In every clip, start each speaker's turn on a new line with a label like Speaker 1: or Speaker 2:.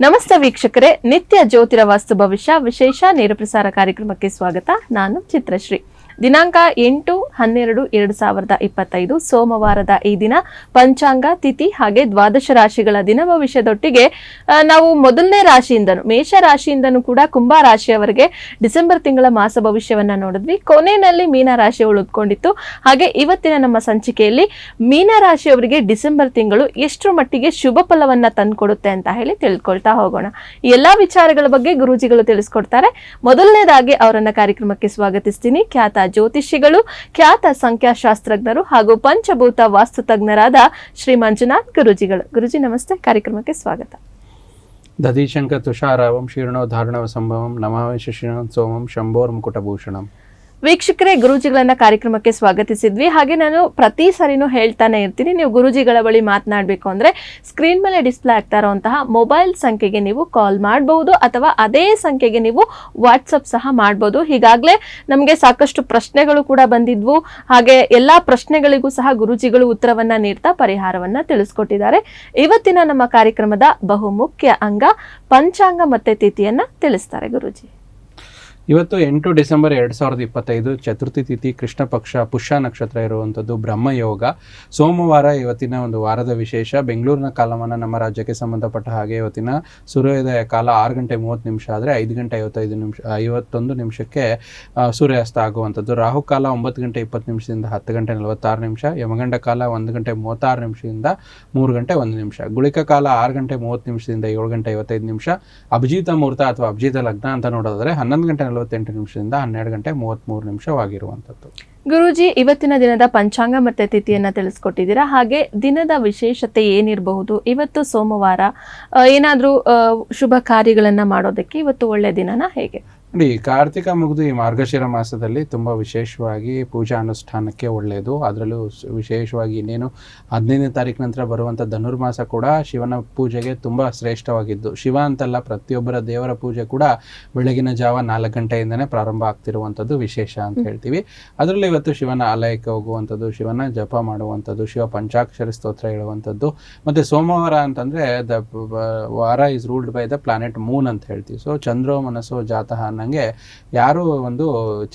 Speaker 1: ನಮಸ್ತೆ ವೀಕ್ಷಕರೇ ನಿತ್ಯ ಜ್ಯೋತಿರ ವಾಸ್ತು ಭವಿಷ್ಯ ವಿಶೇಷ ನೇರ ಪ್ರಸಾರ ಕಾರ್ಯಕ್ರಮಕ್ಕೆ ಸ್ವಾಗತ. ನಾನು ಚಿತ್ರಶ್ರೀ. ದಿನಾಂಕ ಎಂಟು, ಹನ್ನೆರಡು, ಎರಡು ಸಾವಿರದ ಇಪ್ಪತ್ತೈದು, ಸೋಮವಾರದ ಈ ದಿನ ಪಂಚಾಂಗ, ತಿಥಿ ಹಾಗೆ ದ್ವಾದಶ ರಾಶಿಗಳ ದಿನ ಭವಿಷ್ಯದೊಟ್ಟಿಗೆ ನಾವು ಮೊದಲನೇ ರಾಶಿಯಿಂದನು, ಮೇಷ ರಾಶಿಯಿಂದನು ಕೂಡ ಕುಂಭ ರಾಶಿಯವರೆಗೆ ಡಿಸೆಂಬರ್ ತಿಂಗಳ ಮಾಸ ಭವಿಷ್ಯವನ್ನ ನೋಡಿದ್ವಿ. ಕೊನೆಯಲ್ಲಿ ಮೀನ ರಾಶಿ ಉಳಿದುಕೊಂಡಿತ್ತು ಹಾಗೆ ಇವತ್ತಿನ ನಮ್ಮ ಸಂಚಿಕೆಯಲ್ಲಿ ಮೀನ ರಾಶಿಯವರಿಗೆ ಡಿಸೆಂಬರ್ ತಿಂಗಳು ಎಷ್ಟು ಮಟ್ಟಿಗೆ ಶುಭ ಫಲವನ್ನ ತಂದುಕೊಡುತ್ತೆ ಅಂತ ಹೇಳಿ ತಿಳ್ಕೊಳ್ತಾ ಹೋಗೋಣ. ಎಲ್ಲಾ ವಿಚಾರಗಳ ಬಗ್ಗೆ ಗುರೂಜಿಗಳು ತಿಳಿಸ್ಕೊಡ್ತಾರೆ. ಮೊದಲನೇದಾಗಿ ಅವರನ್ನ ಕಾರ್ಯಕ್ರಮಕ್ಕೆ ಸ್ವಾಗತಿಸ್ತೀನಿ. ಖ್ಯಾತ ಜ್ಯೋತಿಷಿಗಳು, ಖ್ಯಾತ ಸಂಖ್ಯಾಶಾಸ್ತ್ರಜ್ಞರು ಹಾಗೂ ಪಂಚಭೂತ ವಾಸ್ತು ತಜ್ಞರಾದ ಶ್ರೀ ಮಂಜುನಾಥ್ ಗುರುಜಿಗಳು. ಗುರುಜಿ, ನಮಸ್ತೆ. ಕಾರ್ಯಕ್ರಮಕ್ಕೆ ಸ್ವಾಗತ.
Speaker 2: ದಧೀಶಂಕ ತುಷಾರಾವಂ ಶೀರ್ಣೋ ಧಾರಣವ ಸಂಭವಂ ನಮಾಮಿ ಶಿಶಿಣಂ ಸೋಮಂ ಶಂಭೋರ್ ಮುಕುಟಭೂಷಣಂ
Speaker 1: ವೀಕ್ಷಕರೇ, ಗುರೂಜಿಗಳನ್ನ ಕಾರ್ಯಕ್ರಮಕ್ಕೆ ಸ್ವಾಗತಿಸಿದ್ವಿ. ಹಾಗೆ ನಾನು ಪ್ರತಿ ಸರಿನೂ ಹೇಳ್ತಾನೆ ಇರ್ತೀನಿ. ನೀವು ಗುರುಜಿಗಳ ಬಳಿ ಮಾತನಾಡಬೇಕು ಅಂದ್ರೆ ಸ್ಕ್ರೀನ್ ಮೇಲೆ ಡಿಸ್ಪ್ಲೇ ಆಗ್ತಾ ಇರುವಂತಹ ಮೊಬೈಲ್ ಸಂಖ್ಯೆಗೆ ನೀವು ಕಾಲ್ ಮಾಡಬಹುದು ಅಥವಾ ಅದೇ ಸಂಖ್ಯೆಗೆ ನೀವು ವಾಟ್ಸಪ್ ಸಹ ಮಾಡಬಹುದು ಹೀಗಾಗಲೇ ನಮಗೆ ಸಾಕಷ್ಟು ಪ್ರಶ್ನೆಗಳು ಕೂಡ ಬಂದಿದ್ವು. ಹಾಗೆ ಎಲ್ಲಾ ಪ್ರಶ್ನೆಗಳಿಗೂ ಸಹ ಗುರೂಜಿಗಳು ಉತ್ತರವನ್ನ ನೀಡ್ತಾ ಪರಿಹಾರವನ್ನ ತಿಳಿಸ್ಕೊಟ್ಟಿದ್ದಾರೆ. ಇವತ್ತಿನ ನಮ್ಮ ಕಾರ್ಯಕ್ರಮದ ಬಹುಮುಖ್ಯ ಅಂಗ ಪಂಚಾಂಗ ಮತ್ತೆ ತಿಥಿಯನ್ನ ತಿಳಿಸ್ತಾರೆ ಗುರೂಜಿ.
Speaker 2: ಇವತ್ತು ಎಂಟು ಡಿಸೆಂಬರ್ ಎರಡು ಸಾವಿರದ ಇಪ್ಪತ್ತೈದು ಚತುರ್ಥಿ ತಿಥಿ ಕೃಷ್ಣ ಪಕ್ಷ ಪುಷ್ಯ ನಕ್ಷತ್ರ ಇರುವಂಥದ್ದು ಬ್ರಹ್ಮಯೋಗ. ಸೋಮವಾರ ಇವತ್ತಿನ ಒಂದು ವಾರದ ವಿಶೇಷ. ಬೆಂಗಳೂರಿನ ಕಾಲಮಾನ ನಮ್ಮ ರಾಜ್ಯಕ್ಕೆ ಸಂಬಂಧಪಟ್ಟ ಹಾಗೆ ಇವತ್ತಿನ ಸೂರ್ಯೋದಯ ಕಾಲ ಆರು ಗಂಟೆ ಮೂವತ್ತು ನಿಮಿಷ ಆದರೆ ಐದು ಗಂಟೆ ಐವತ್ತೈದು ನಿಮಿಷ, ಐವತ್ತೊಂದು ನಿಮಿಷಕ್ಕೆ ಸೂರ್ಯಾಸ್ತ ಆಗುವಂಥದ್ದು. ರಾಹುಕಾಲ ಒಂಬತ್ತು ಗಂಟೆ ಇಪ್ಪತ್ತು ನಿಮಿಷದಿಂದ ಹತ್ತು ಗಂಟೆ ನಲವತ್ತಾರು ನಿಮಿಷ. ಯಮಗಂಡ ಕಾಲ ಒಂದು ಗಂಟೆ ಮೂವತ್ತಾರು ನಿಮಿಷದಿಂದ ಮೂರು ಗಂಟೆ ಒಂದು ನಿಮಿಷ. ಗುಳಿಕ ಕಾಲ ಆರು ಗಂಟೆ ಮೂವತ್ತು ನಿಮಿಷದಿಂದ ಏಳು ಗಂಟೆ ಐವತ್ತೈದು ನಿಮಿಷ. ಅಭಿಜಿತ ಮುಹೂರ್ತ ಅಥವಾ ಅಭಿಜಿತ ಲಗ್ನ ಅಂತ ನೋಡೋದ್ರೆ ಹನ್ನೊಂದು ಗಂಟೆ ನಲವತ್ತೆಂಟು ನಿಮಿಷದಿಂದ ಹನ್ನೆರಡು ಗಂಟೆ ಮೂವತ್ತ್ಮೂರು ನಿಮಿಷವಾಗಿರುವಂಥದ್ದು.
Speaker 1: ಗುರೂಜಿ ಇವತ್ತಿನ ದಿನದ ಪಂಚಾಂಗ ಮತ್ತೆ ತಿಥಿಯನ್ನ ತಿಳಿಸ್ಕೊಟ್ಟಿದ್ದೀರಾ? ಹಾಗೆ ದಿನದ ವಿಶೇಷತೆ ಏನಿರಬಹುದು? ಇವತ್ತು ಸೋಮವಾರ ಏನಾದರೂ ಶುಭ ಕಾರ್ಯಗಳನ್ನ ಮಾಡೋದಕ್ಕೆ ಇವತ್ತು ಒಳ್ಳೆ ದಿನನ ಹೇಗೆ?
Speaker 2: ನೋಡಿ ಕಾರ್ತಿಕ ಮುಗಿದು ಈ ಮಾರ್ಗಶಿರ ಮಾಸದಲ್ಲಿ ತುಂಬ ವಿಶೇಷವಾಗಿ ಪೂಜಾ ಅನುಷ್ಠಾನಕ್ಕೆ ಒಳ್ಳೆಯದು ಅದರಲ್ಲೂ ವಿಶೇಷವಾಗಿ ಇನ್ನೇನು ಹದಿನೈದನೇ ತಾರೀಕು ನಂತರ ಬರುವಂಥ ಧನುರ್ಮಾಸ ಕೂಡ ಶಿವನ ಪೂಜೆಗೆ ತುಂಬ ಶ್ರೇಷ್ಠವಾಗಿದ್ದು. ಶಿವ ಅಂತಲ್ಲ ಪ್ರತಿಯೊಬ್ಬರ ದೇವರ ಪೂಜೆ ಕೂಡ ಬೆಳಗಿನ ಜಾವ ನಾಲ್ಕು ಗಂಟೆಯಿಂದನೇ ಪ್ರಾರಂಭ ಆಗ್ತಿರುವಂಥದ್ದು ವಿಶೇಷ ಅಂತ ಹೇಳ್ತೀವಿ. ಅದರಲ್ಲಿ ಇವತ್ತು ಶಿವನ ಆಲಯಕ್ಕೆ ಹೋಗುವಂಥದ್ದು, ಶಿವನ ಜಪ ಮಾಡುವಂಥದ್ದು, ಶಿವ ಪಂಚಾಕ್ಷರಿ ಸ್ತೋತ್ರ ಹೇಳುವಂಥದ್ದು. ಮತ್ತು ಸೋಮವಾರ ಅಂತಂದರೆ ದ ವಾರ is ruled by the planet moon ಅಂತ ಹೇಳ್ತೀವಿ. ಸೊ ಚಂದ್ರೋ ಮನಸ್ಸು ಜಾತಃ ಅನ್ನಂಗೆ ಯಾರು ಒಂದು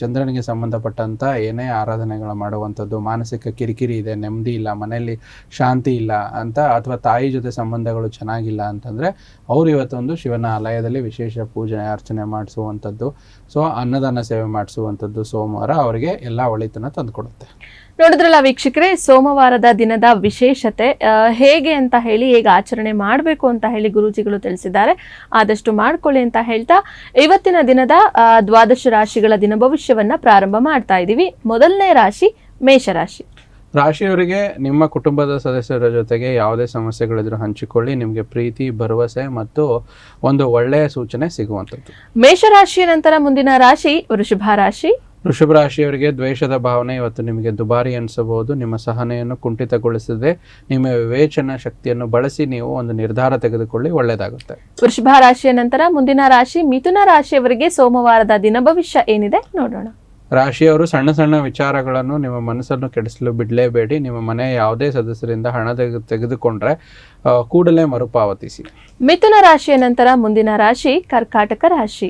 Speaker 2: ಚಂದ್ರನಿಗೆ ಸಂಬಂಧಪಟ್ಟಂಥ ಏನೇ ಆರಾಧನೆಗಳು ಮಾಡುವಂಥದ್ದು, ಮಾನಸಿಕ ಕಿರಿಕಿರಿ ಇದೆ, ನೆಮ್ಮದಿ ಇಲ್ಲ, ಮನೆಯಲ್ಲಿ ಶಾಂತಿ ಇಲ್ಲ ಅಂತ ಅಥವಾ ತಾಯಿ ಜೊತೆ ಸಂಬಂಧಗಳು ಚೆನ್ನಾಗಿಲ್ಲ ಅಂತಂದರೆ ಅವ್ರು ಇವತ್ತೊಂದು ಶಿವನ ಆಲಯದಲ್ಲಿ ವಿಶೇಷ ಪೂಜೆ, ಅರ್ಚನೆ ಮಾಡಿಸುವಂಥದ್ದು. ಸೊ ಅನ್ನದಾನ ಸೇವೆ ಮಾಡಿಸುವಂಥದ್ದು ಸೋಮವಾರ. ಅವರಿಗೆ ಎಲ್ಲ ಒಳಿತನ್ನ ತಂದುಕೊಡುತ್ತೆ.
Speaker 1: ನೋಡಿದ್ರಲ್ಲ ವೀಕ್ಷಕರೇ ಸೋಮವಾರದ ದಿನದ ವಿಶೇಷತೆ ಹೇಗೆ ಅಂತ ಹೇಳಿ ಹೇಗೆ ಆಚರಣೆ ಮಾಡಬೇಕು ಅಂತ ಹೇಳಿ ಗುರೂಜಿಗಳು ತಿಳಿಸಿದ್ದಾರೆ. ಆದಷ್ಟು ಮಾಡ್ಕೊಳ್ಳಿ ಅಂತ ಹೇಳ್ತಾ ಇವತ್ತಿನ ದಿನದ ದ್ವಾದಶ ರಾಶಿಗಳ ದಿನ ಭವಿಷ್ಯವನ್ನ ಪ್ರಾರಂಭ ಮಾಡ್ತಾ ಇದ್ದೀವಿ. ಮೊದಲನೇ ರಾಶಿ ಮೇಷರಾಶಿ.
Speaker 2: ರಾಶಿಯವರಿಗೆ ನಿಮ್ಮ ಕುಟುಂಬದ ಸದಸ್ಯರ ಜೊತೆಗೆ ಯಾವುದೇ ಸಮಸ್ಯೆಗಳಿದ್ರು ಹಂಚಿಕೊಳ್ಳಿ. ನಿಮಗೆ ಪ್ರೀತಿ ಭರವಸೆ ಮತ್ತು ಒಂದು ಒಳ್ಳೆಯ ಸೂಚನೆ ಸಿಗುವಂಥದ್ದು.
Speaker 1: ಮೇಷರಾಶಿಯ ನಂತರ ಮುಂದಿನ ರಾಶಿ ವೃಷಭ ರಾಶಿ.
Speaker 2: ವೃಷಭ ರಾಶಿಯವರಿಗೆ ದ್ವೇಷದ ಭಾವನೆ ಇವತ್ತು ನಿಮಗೆ ದುಬಾರಿ ಅನಿಸಬಹುದು. ನಿಮ್ಮ ಸಹನೆಯನ್ನು ಕುಂಠಿತಗೊಳಿಸದೆ ನಿಮ್ಮ ವಿವೇಚನಾ ಶಕ್ತಿಯನ್ನು ಬಳಸಿ ನೀವು ಒಂದು ನಿರ್ಧಾರ ತೆಗೆದುಕೊಳ್ಳಿ ಒಳ್ಳೆಯದಾಗುತ್ತೆ.
Speaker 1: ವೃಷಭ ರಾಶಿಯ ನಂತರ ಮುಂದಿನ ರಾಶಿ ಮಿಥುನ ರಾಶಿಯವರಿಗೆ ಸೋಮವಾರದ ದಿನ ಭವಿಷ್ಯ ಏನಿದೆ ನೋಡೋಣ.
Speaker 2: ರಾಶಿಯವರು ಸಣ್ಣ ಸಣ್ಣ ವಿಚಾರಗಳನ್ನು ನಿಮ್ಮ ಮನಸ್ಸನ್ನು ಕೆಡಿಸಲು ಬಿಡಲೇಬೇಡಿ. ನಿಮ್ಮ ಮನೆಯ ಯಾವುದೇ ಸದಸ್ಯರಿಂದ ಹಣ ತೆಗೆ ತೆಗೆದುಕೊಂಡ್ರೆ ಕೂಡಲೇ ಮರುಪಾವತಿಸಿ.
Speaker 1: ಮಿಥುನ ರಾಶಿಯ ನಂತರ ಮುಂದಿನ ರಾಶಿ ಕರ್ಕಾಟಕ ರಾಶಿ.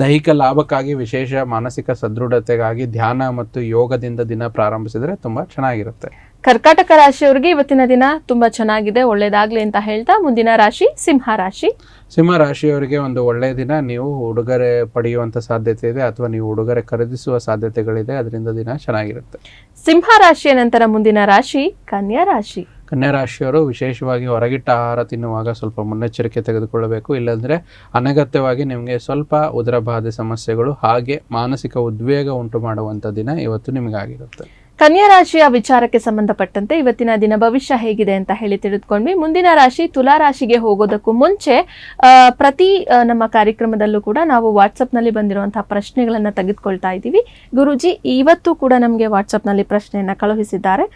Speaker 2: ದೈಹಿಕ ಲಾಭಕ್ಕಾಗಿ ವಿಶೇಷ ಮಾನಸಿಕ ಸದೃಢತೆಗಾಗಿ ಧ್ಯಾನ ಮತ್ತು ಯೋಗದಿಂದ ದಿನ ಪ್ರಾರಂಭಿಸಿದರೆ ತುಂಬ ಚೆನ್ನಾಗಿರುತ್ತೆ.
Speaker 1: ಕರ್ಕಾಟಕ ರಾಶಿಯವರಿಗೆ ಇವತ್ತಿನ ದಿನ ತುಂಬಾ ಚೆನ್ನಾಗಿದೆ ಒಳ್ಳೇದಾಗ್ಲಿ ಅಂತ ಹೇಳ್ತಾ ಮುಂದಿನ ರಾಶಿ ಸಿಂಹ ರಾಶಿ.
Speaker 2: ಸಿಂಹ ರಾಶಿಯವರಿಗೆ ಒಂದು ಒಳ್ಳೆಯ ದಿನ. ನೀವು ಉಡುಗೊರೆ ಪಡೆಯುವಂತ ಸಾಧ್ಯತೆ ಇದೆ ಅಥವಾ ನೀವು ಉಡುಗೊರೆ ಖರೀದಿಸುವ ಸಾಧ್ಯತೆಗಳಿದೆ ಅದರಿಂದ ದಿನ ಚೆನ್ನಾಗಿರುತ್ತೆ.
Speaker 1: ಸಿಂಹ ರಾಶಿಯ ನಂತರ ಮುಂದಿನ ರಾಶಿ ಕನ್ಯಾ ರಾಶಿ.
Speaker 2: ಕನ್ಯಾ ರಾಶಿಯವರು ವಿಶೇಷವಾಗಿ ಹೊರಗಿಟ್ಟ ಆಹಾರ ತಿನ್ನುವಾಗ ಸ್ವಲ್ಪ ಮುನ್ನೆಚ್ಚರಿಕೆ ತೆಗೆದುಕೊಳ್ಳಬೇಕು. ಇಲ್ಲಾಂದ್ರೆ ಅನಗತ್ಯವಾಗಿ ನಿಮಗೆ ಸ್ವಲ್ಪ ಉದರ ಬಾಧೆ ಸಮಸ್ಯೆಗಳು ಹಾಗೆ ಮಾನಸಿಕ ಉದ್ವೇಗ ಉಂಟು ಮಾಡುವಂಥ ದಿನ ಇವತ್ತು ನಿಮಗಾಗಿರುತ್ತೆ.
Speaker 1: ಕನ್ಯಾ ರಾಶಿಯ ವಿಚಾರಕ್ಕೆ ಸಂಬಂಧಪಟ್ಟಂತೆ ಇವತ್ತಿನ ದಿನ ಭವಿಷ್ಯ ಹೇಗಿದೆ ಅಂತ ಹೇಳಿ ತಿಳಿದುಕೊಂಡ್ವಿ. ಮುಂದಿನ ರಾಶಿ ತುಲಾ ರಾಶಿಗೆ ಹೋಗೋದಕ್ಕೂ ಮುಂಚೆ ಪ್ರತಿ ನಮ್ಮ ಕಾರ್ಯಕ್ರಮದಲ್ಲೂ ಕೂಡ ನಾವು ವಾಟ್ಸಪ್ನಲ್ಲಿ ಬಂದಿರುವಂತಹ ಪ್ರಶ್ನೆಗಳನ್ನ ತೆಗೆದುಕೊಳ್ತಾ ಇದ್ದೀವಿ. ಗುರುಜಿ ಇವತ್ತು ಕೂಡ ನಮಗೆ ವಾಟ್ಸಪ್ನಲ್ಲಿ ಪ್ರಶ್ನೆಯನ್ನ ಕಳುಹಿಸಿದ್ದಾರೆ.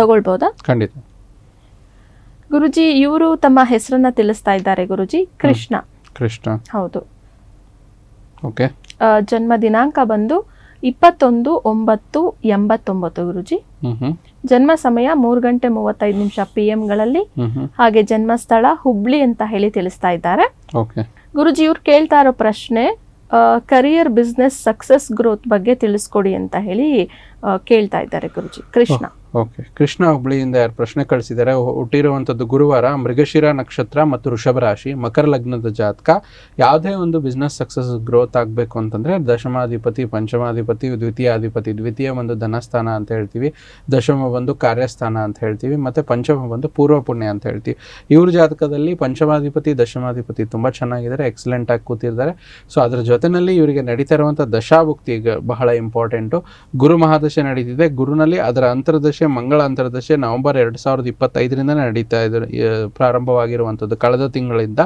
Speaker 1: ತಗೊಳ್ಬೋದಾ?
Speaker 2: ಖಂಡಿತ.
Speaker 1: ಗುರುಜಿ ಇವರು ತಮ್ಮ ಹೆಸರನ್ನ ತಿಳಿಸ್ತಾ ಇದ್ದಾರೆ ಗುರುಜಿ. ಕೃಷ್ಣ.
Speaker 2: ಕೃಷ್ಣ.
Speaker 1: ಹೌದು.
Speaker 2: ಓಕೆ.
Speaker 1: ಜನ್ಮ ದಿನಾಂಕ ಬಂದು ಇಪ್ಪತ್ತೊಂದು ಒಂಬತ್ತು ಎಂಬತ್ತೊಂಬತ್ತು ಗುರುಜಿ. ಜನ್ಮ ಸಮಯ ಮೂರು ಗಂಟೆ ಮೂವತ್ತೈದು ನಿಮಿಷ ಪಿ ಗಳಲ್ಲಿ ಹಾಗೆ ಜನ್ಮ ಜನ್ಮಸ್ಥಳ ಹುಬ್ಳಿ ಅಂತ ಹೇಳಿ ತಿಳಿಸ್ತಾ ಇದ್ದಾರೆ. ಗುರುಜಿ ಇವ್ರು ಕೇಳ್ತಾ ಇರೋ ಪ್ರಶ್ನೆ ಕರಿಯರ್ ಬಿಸ್ನೆಸ್ ಸಕ್ಸಸ್ ಗ್ರೋತ್ ಬಗ್ಗೆ ತಿಳಿಸ್ಕೊಡಿ ಅಂತ ಹೇಳಿ ಕೇಳ್ತಾ ಇದ್ದಾರೆ ಗುರುಜಿ. ಕೃಷ್ಣ.
Speaker 2: ಓಕೆ ಕೃಷ್ಣ ಹುಬ್ಳಿಯಿಂದ ಯಾರು ಪ್ರಶ್ನೆ ಕಳಿಸಿದ್ದಾರೆ ಹುಟ್ಟಿರುವಂಥದ್ದು ಗುರುವಾರ ಮೃಗಶಿರ ನಕ್ಷತ್ರ ಮತ್ತು ಋಷಭ ರಾಶಿ, ಮಕರ ಲಗ್ನದ ಜಾತಕ. ಯಾವುದೇ ಒಂದು ಬಿಸ್ನೆಸ್ ಸಕ್ಸಸ್ ಗ್ರೋತ್ ಆಗಬೇಕು ಅಂತಂದರೆ ದಶಮಾಧಿಪತಿ, ಪಂಚಮಾಧಿಪತಿ, ದ್ವಿತೀಯಾಧಿಪತಿ, ದ್ವಿತೀಯ ಒಂದು ಧನಸ್ಥಾನ ಅಂತ ಹೇಳ್ತೀವಿ, ದಶಮ ಒಂದು ಕಾರ್ಯಸ್ಥಾನ ಅಂತ ಹೇಳ್ತೀವಿ, ಮತ್ತು ಪಂಚಮ ಒಂದು ಪೂರ್ವ ಪುಣ್ಯ ಅಂತ ಹೇಳ್ತೀವಿ. ಇವ್ರ ಜಾತಕದಲ್ಲಿ ಪಂಚಮಾಧಿಪತಿ, ದಶಮಾಧಿಪತಿ ತುಂಬ ಚೆನ್ನಾಗಿದ್ದಾರೆ ಎಕ್ಸಲೆಂಟ್ ಆಗಿ ಕೂತಿದ್ದಾರೆ. ಸೊ ಅದರ ಜೊತೆಯಲ್ಲಿ ಇವರಿಗೆ ನಡೀತಾ ಇರುವಂಥ ದಶಾಭುಕ್ತಿ ಬಹಳ ಇಂಪಾರ್ಟೆಂಟು ಗುರು ಮಹಾದಶೆ ನಡೀತಿದೆ. ಗುರುನಲ್ಲಿ ಅದರ ಅಂತರ್ದಶೆ ಮಂಗಳ ಅಂತರ್ದಶೆ ನವೆಂಬರ್ ಎರಡ್ ಸಾವಿರದ ಇಪ್ಪತ್ತೈದರಿಂದ ನಡೀತಾ ಇದೆ ಪ್ರಾರಂಭವಾಗಿರುವಂತದ್ದು ಕಳೆದ ತಿಂಗಳಿಂದ.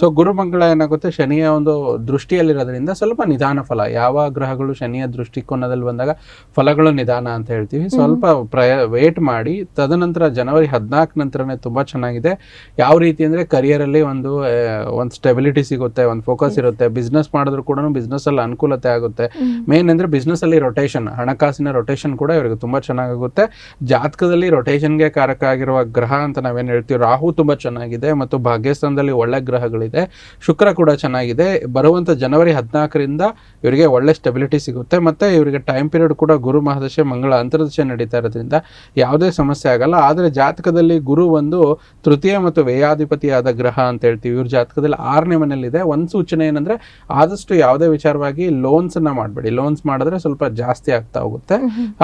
Speaker 2: ಸೊ ಗುರು ಮಂಗಳ ಏನಾಗುತ್ತೆ ಶನಿಯ ಒಂದು ದೃಷ್ಟಿಯಲ್ಲಿರೋದ್ರಿಂದ ಸ್ವಲ್ಪ ನಿಧಾನ ಫಲ. ಯಾವ ಗ್ರಹಗಳು ಶನಿಯ ದೃಷ್ಟಿಕೋನದಲ್ಲಿ ಬಂದಾಗ ಫಲಗಳು ನಿಧಾನ ಅಂತ ಹೇಳ್ತೀವಿ. ಸ್ವಲ್ಪ ಪ್ರಯ ವೇಟ್ ಮಾಡಿ ತದನಂತರ ಜನವರಿ ಹದಿನಾಲ್ಕು ನಂತರನೇ ತುಂಬಾ ಚೆನ್ನಾಗಿದೆ. ಯಾವ ರೀತಿ ಅಂದ್ರೆ ಕರಿಯರ್ ಅಲ್ಲಿ ಒಂದು ಒಂದು ಸ್ಟೆಬಿಲಿಟಿ ಸಿಗುತ್ತೆ ಒಂದು ಫೋಕಸ್ ಇರುತ್ತೆ. ಬಿಸ್ನೆಸ್ ಮಾಡಿದ್ರು ಕೂಡ ಬಿಸ್ನೆಸ್ ಅಲ್ಲಿ ಅನುಕೂಲತೆ ಆಗುತ್ತೆ. ಮೇನ್ ಅಂದ್ರೆ ಬಿಸ್ನೆಸ್ ಅಲ್ಲಿ ರೊಟೇಷನ್ ಹಣಕಾಸಿನ ರೊಟೇಷನ್ ಕೂಡ ಇವರಿಗೆ ತುಂಬಾ ಚೆನ್ನಾಗುತ್ತೆ. ಜಾತಕದಲ್ಲಿ ರೊಟೇಷನ್ಗೆ ಕಾರಕ ಆಗಿರುವ ಗ್ರಹ ಅಂತ ನಾವೇನು ಹೇಳ್ತೀವಿ ರಾಹು ತುಂಬಾ ಚೆನ್ನಾಗಿದೆ ಮತ್ತು ಭಾಗ್ಯಸ್ಥಾನದಲ್ಲಿ ಒಳ್ಳೆ ಗ್ರಹಗಳಿದೆ ಶುಕ್ರ ಕೂಡ ಚೆನ್ನಾಗಿದೆ. ಬರುವಂತ ಜನವರಿ ಹದಿನಾಲ್ಕರಿಂದ ಇವರಿಗೆ ಒಳ್ಳೆ ಸ್ಟೆಬಿಲಿಟಿ ಸಿಗುತ್ತೆ ಮತ್ತೆ ಇವರಿಗೆ ಟೈಮ್ ಪೀರಿಯಡ್ ಕೂಡ ಗುರು ಮಹಾದಶೆ ಮಂಗಳ ಅಂತರ್ದಶೆ ನಡೀತಾ ಇರೋದ್ರಿಂದ ಯಾವುದೇ ಸಮಸ್ಯೆ ಆಗಲ್ಲ. ಆದರೆ ಜಾತಕದಲ್ಲಿ ಗುರು ಒಂದು ತೃತೀಯ ಮತ್ತು ವ್ಯಯಾಧಿಪತಿಯಾದ ಗ್ರಹ ಅಂತ ಹೇಳ್ತೀವಿ. ಇವ್ರ ಜಾತಕದಲ್ಲಿ ಆರನೇ ಮನೆಯಲ್ಲಿದೆ. ಒಂದು ಸೂಚನೆ ಏನಂದ್ರೆ ಆದಷ್ಟು ಯಾವುದೇ ವಿಚಾರವಾಗಿ ಲೋನ್ಸ್ ಅನ್ನ ಮಾಡಬೇಡಿ. ಲೋನ್ಸ್ ಮಾಡಿದ್ರೆ ಸ್ವಲ್ಪ ಜಾಸ್ತಿ ಆಗ್ತಾ ಹೋಗುತ್ತೆ.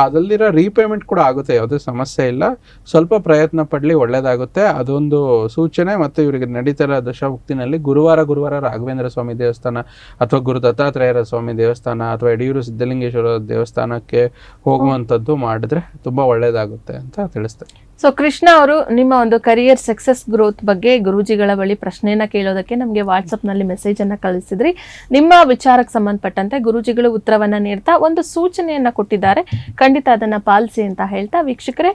Speaker 2: ಅದಲ್ಲಿರೋ ರೀಪೇಮೆಂಟ್ ಕೂಡ ಆಗುತ್ತೆ ಯಾವುದೇ ಸಮಸ್ಯೆ ಇಲ್ಲ. ಸ್ವಲ್ಪ ಪ್ರಯತ್ನ ಪಡಲಿ, ಒಳ್ಳೇದಾಗುತ್ತೆ. ಅದೊಂದು ಸೂಚನೆ ಮತ್ತು ಇವರಿಗೆ ನಡೀತಿರೋ ದಶಭುಕ್ತಿನಲ್ಲಿ ಗುರುವಾರ ಗುರುವಾರ ರಾಘವೇಂದ್ರ ಸ್ವಾಮಿ ದೇವಸ್ಥಾನ ಅಥವಾ ಗುರು ದತ್ತಾತ್ರೇಯರ ಸ್ವಾಮಿ ದೇವಸ್ಥಾನ ಅಥವಾ ಯಡಿಯೂರು ಸಿದ್ಧಲಿಂಗೇಶ್ವರ ದೇವಸ್ಥಾನಕ್ಕೆ ಹೋಗುವಂಥದ್ದು ಮಾಡಿದ್ರೆ ತುಂಬಾ ಒಳ್ಳೇದಾಗುತ್ತೆ ಅಂತ ತಿಳಿಸ್ತೇನೆ.
Speaker 1: ಸೊ ಕೃಷ್ಣ ಅವರು ನಿಮ್ಮ ಒಂದು ಕರಿಯರ್ ಸಕ್ಸಸ್ ಗ್ರೋತ್ ಬಗ್ಗೆ ಗುರೂಜಿಗಳ ಬಳಿ ಪ್ರಶ್ನೆಯನ್ನ ಕೇಳೋದಕ್ಕೆ ನಮಗೆ ವಾಟ್ಸಪ್ನಲ್ಲಿ ಮೆಸೇಜ್ ಅನ್ನ ಕಳಿಸಿದ್ರಿ. ನಿಮ್ಮ ವಿಚಾರಕ್ಕೆ ಸಂಬಂಧಪಟ್ಟಂತೆ ಗುರೂಜಿಗಳು ಉತ್ತರವನ್ನ ನೀಡ್ತಾ ಒಂದು ಸೂಚನೆಯನ್ನ ಕೊಟ್ಟಿದ್ದಾರೆ. ಖಂಡಿತ ಅದನ್ನ ಪಾಲಿಸಿ ಅಂತ ಹೇಳ್ತಾ ವೀಕ್ಷಕರೇ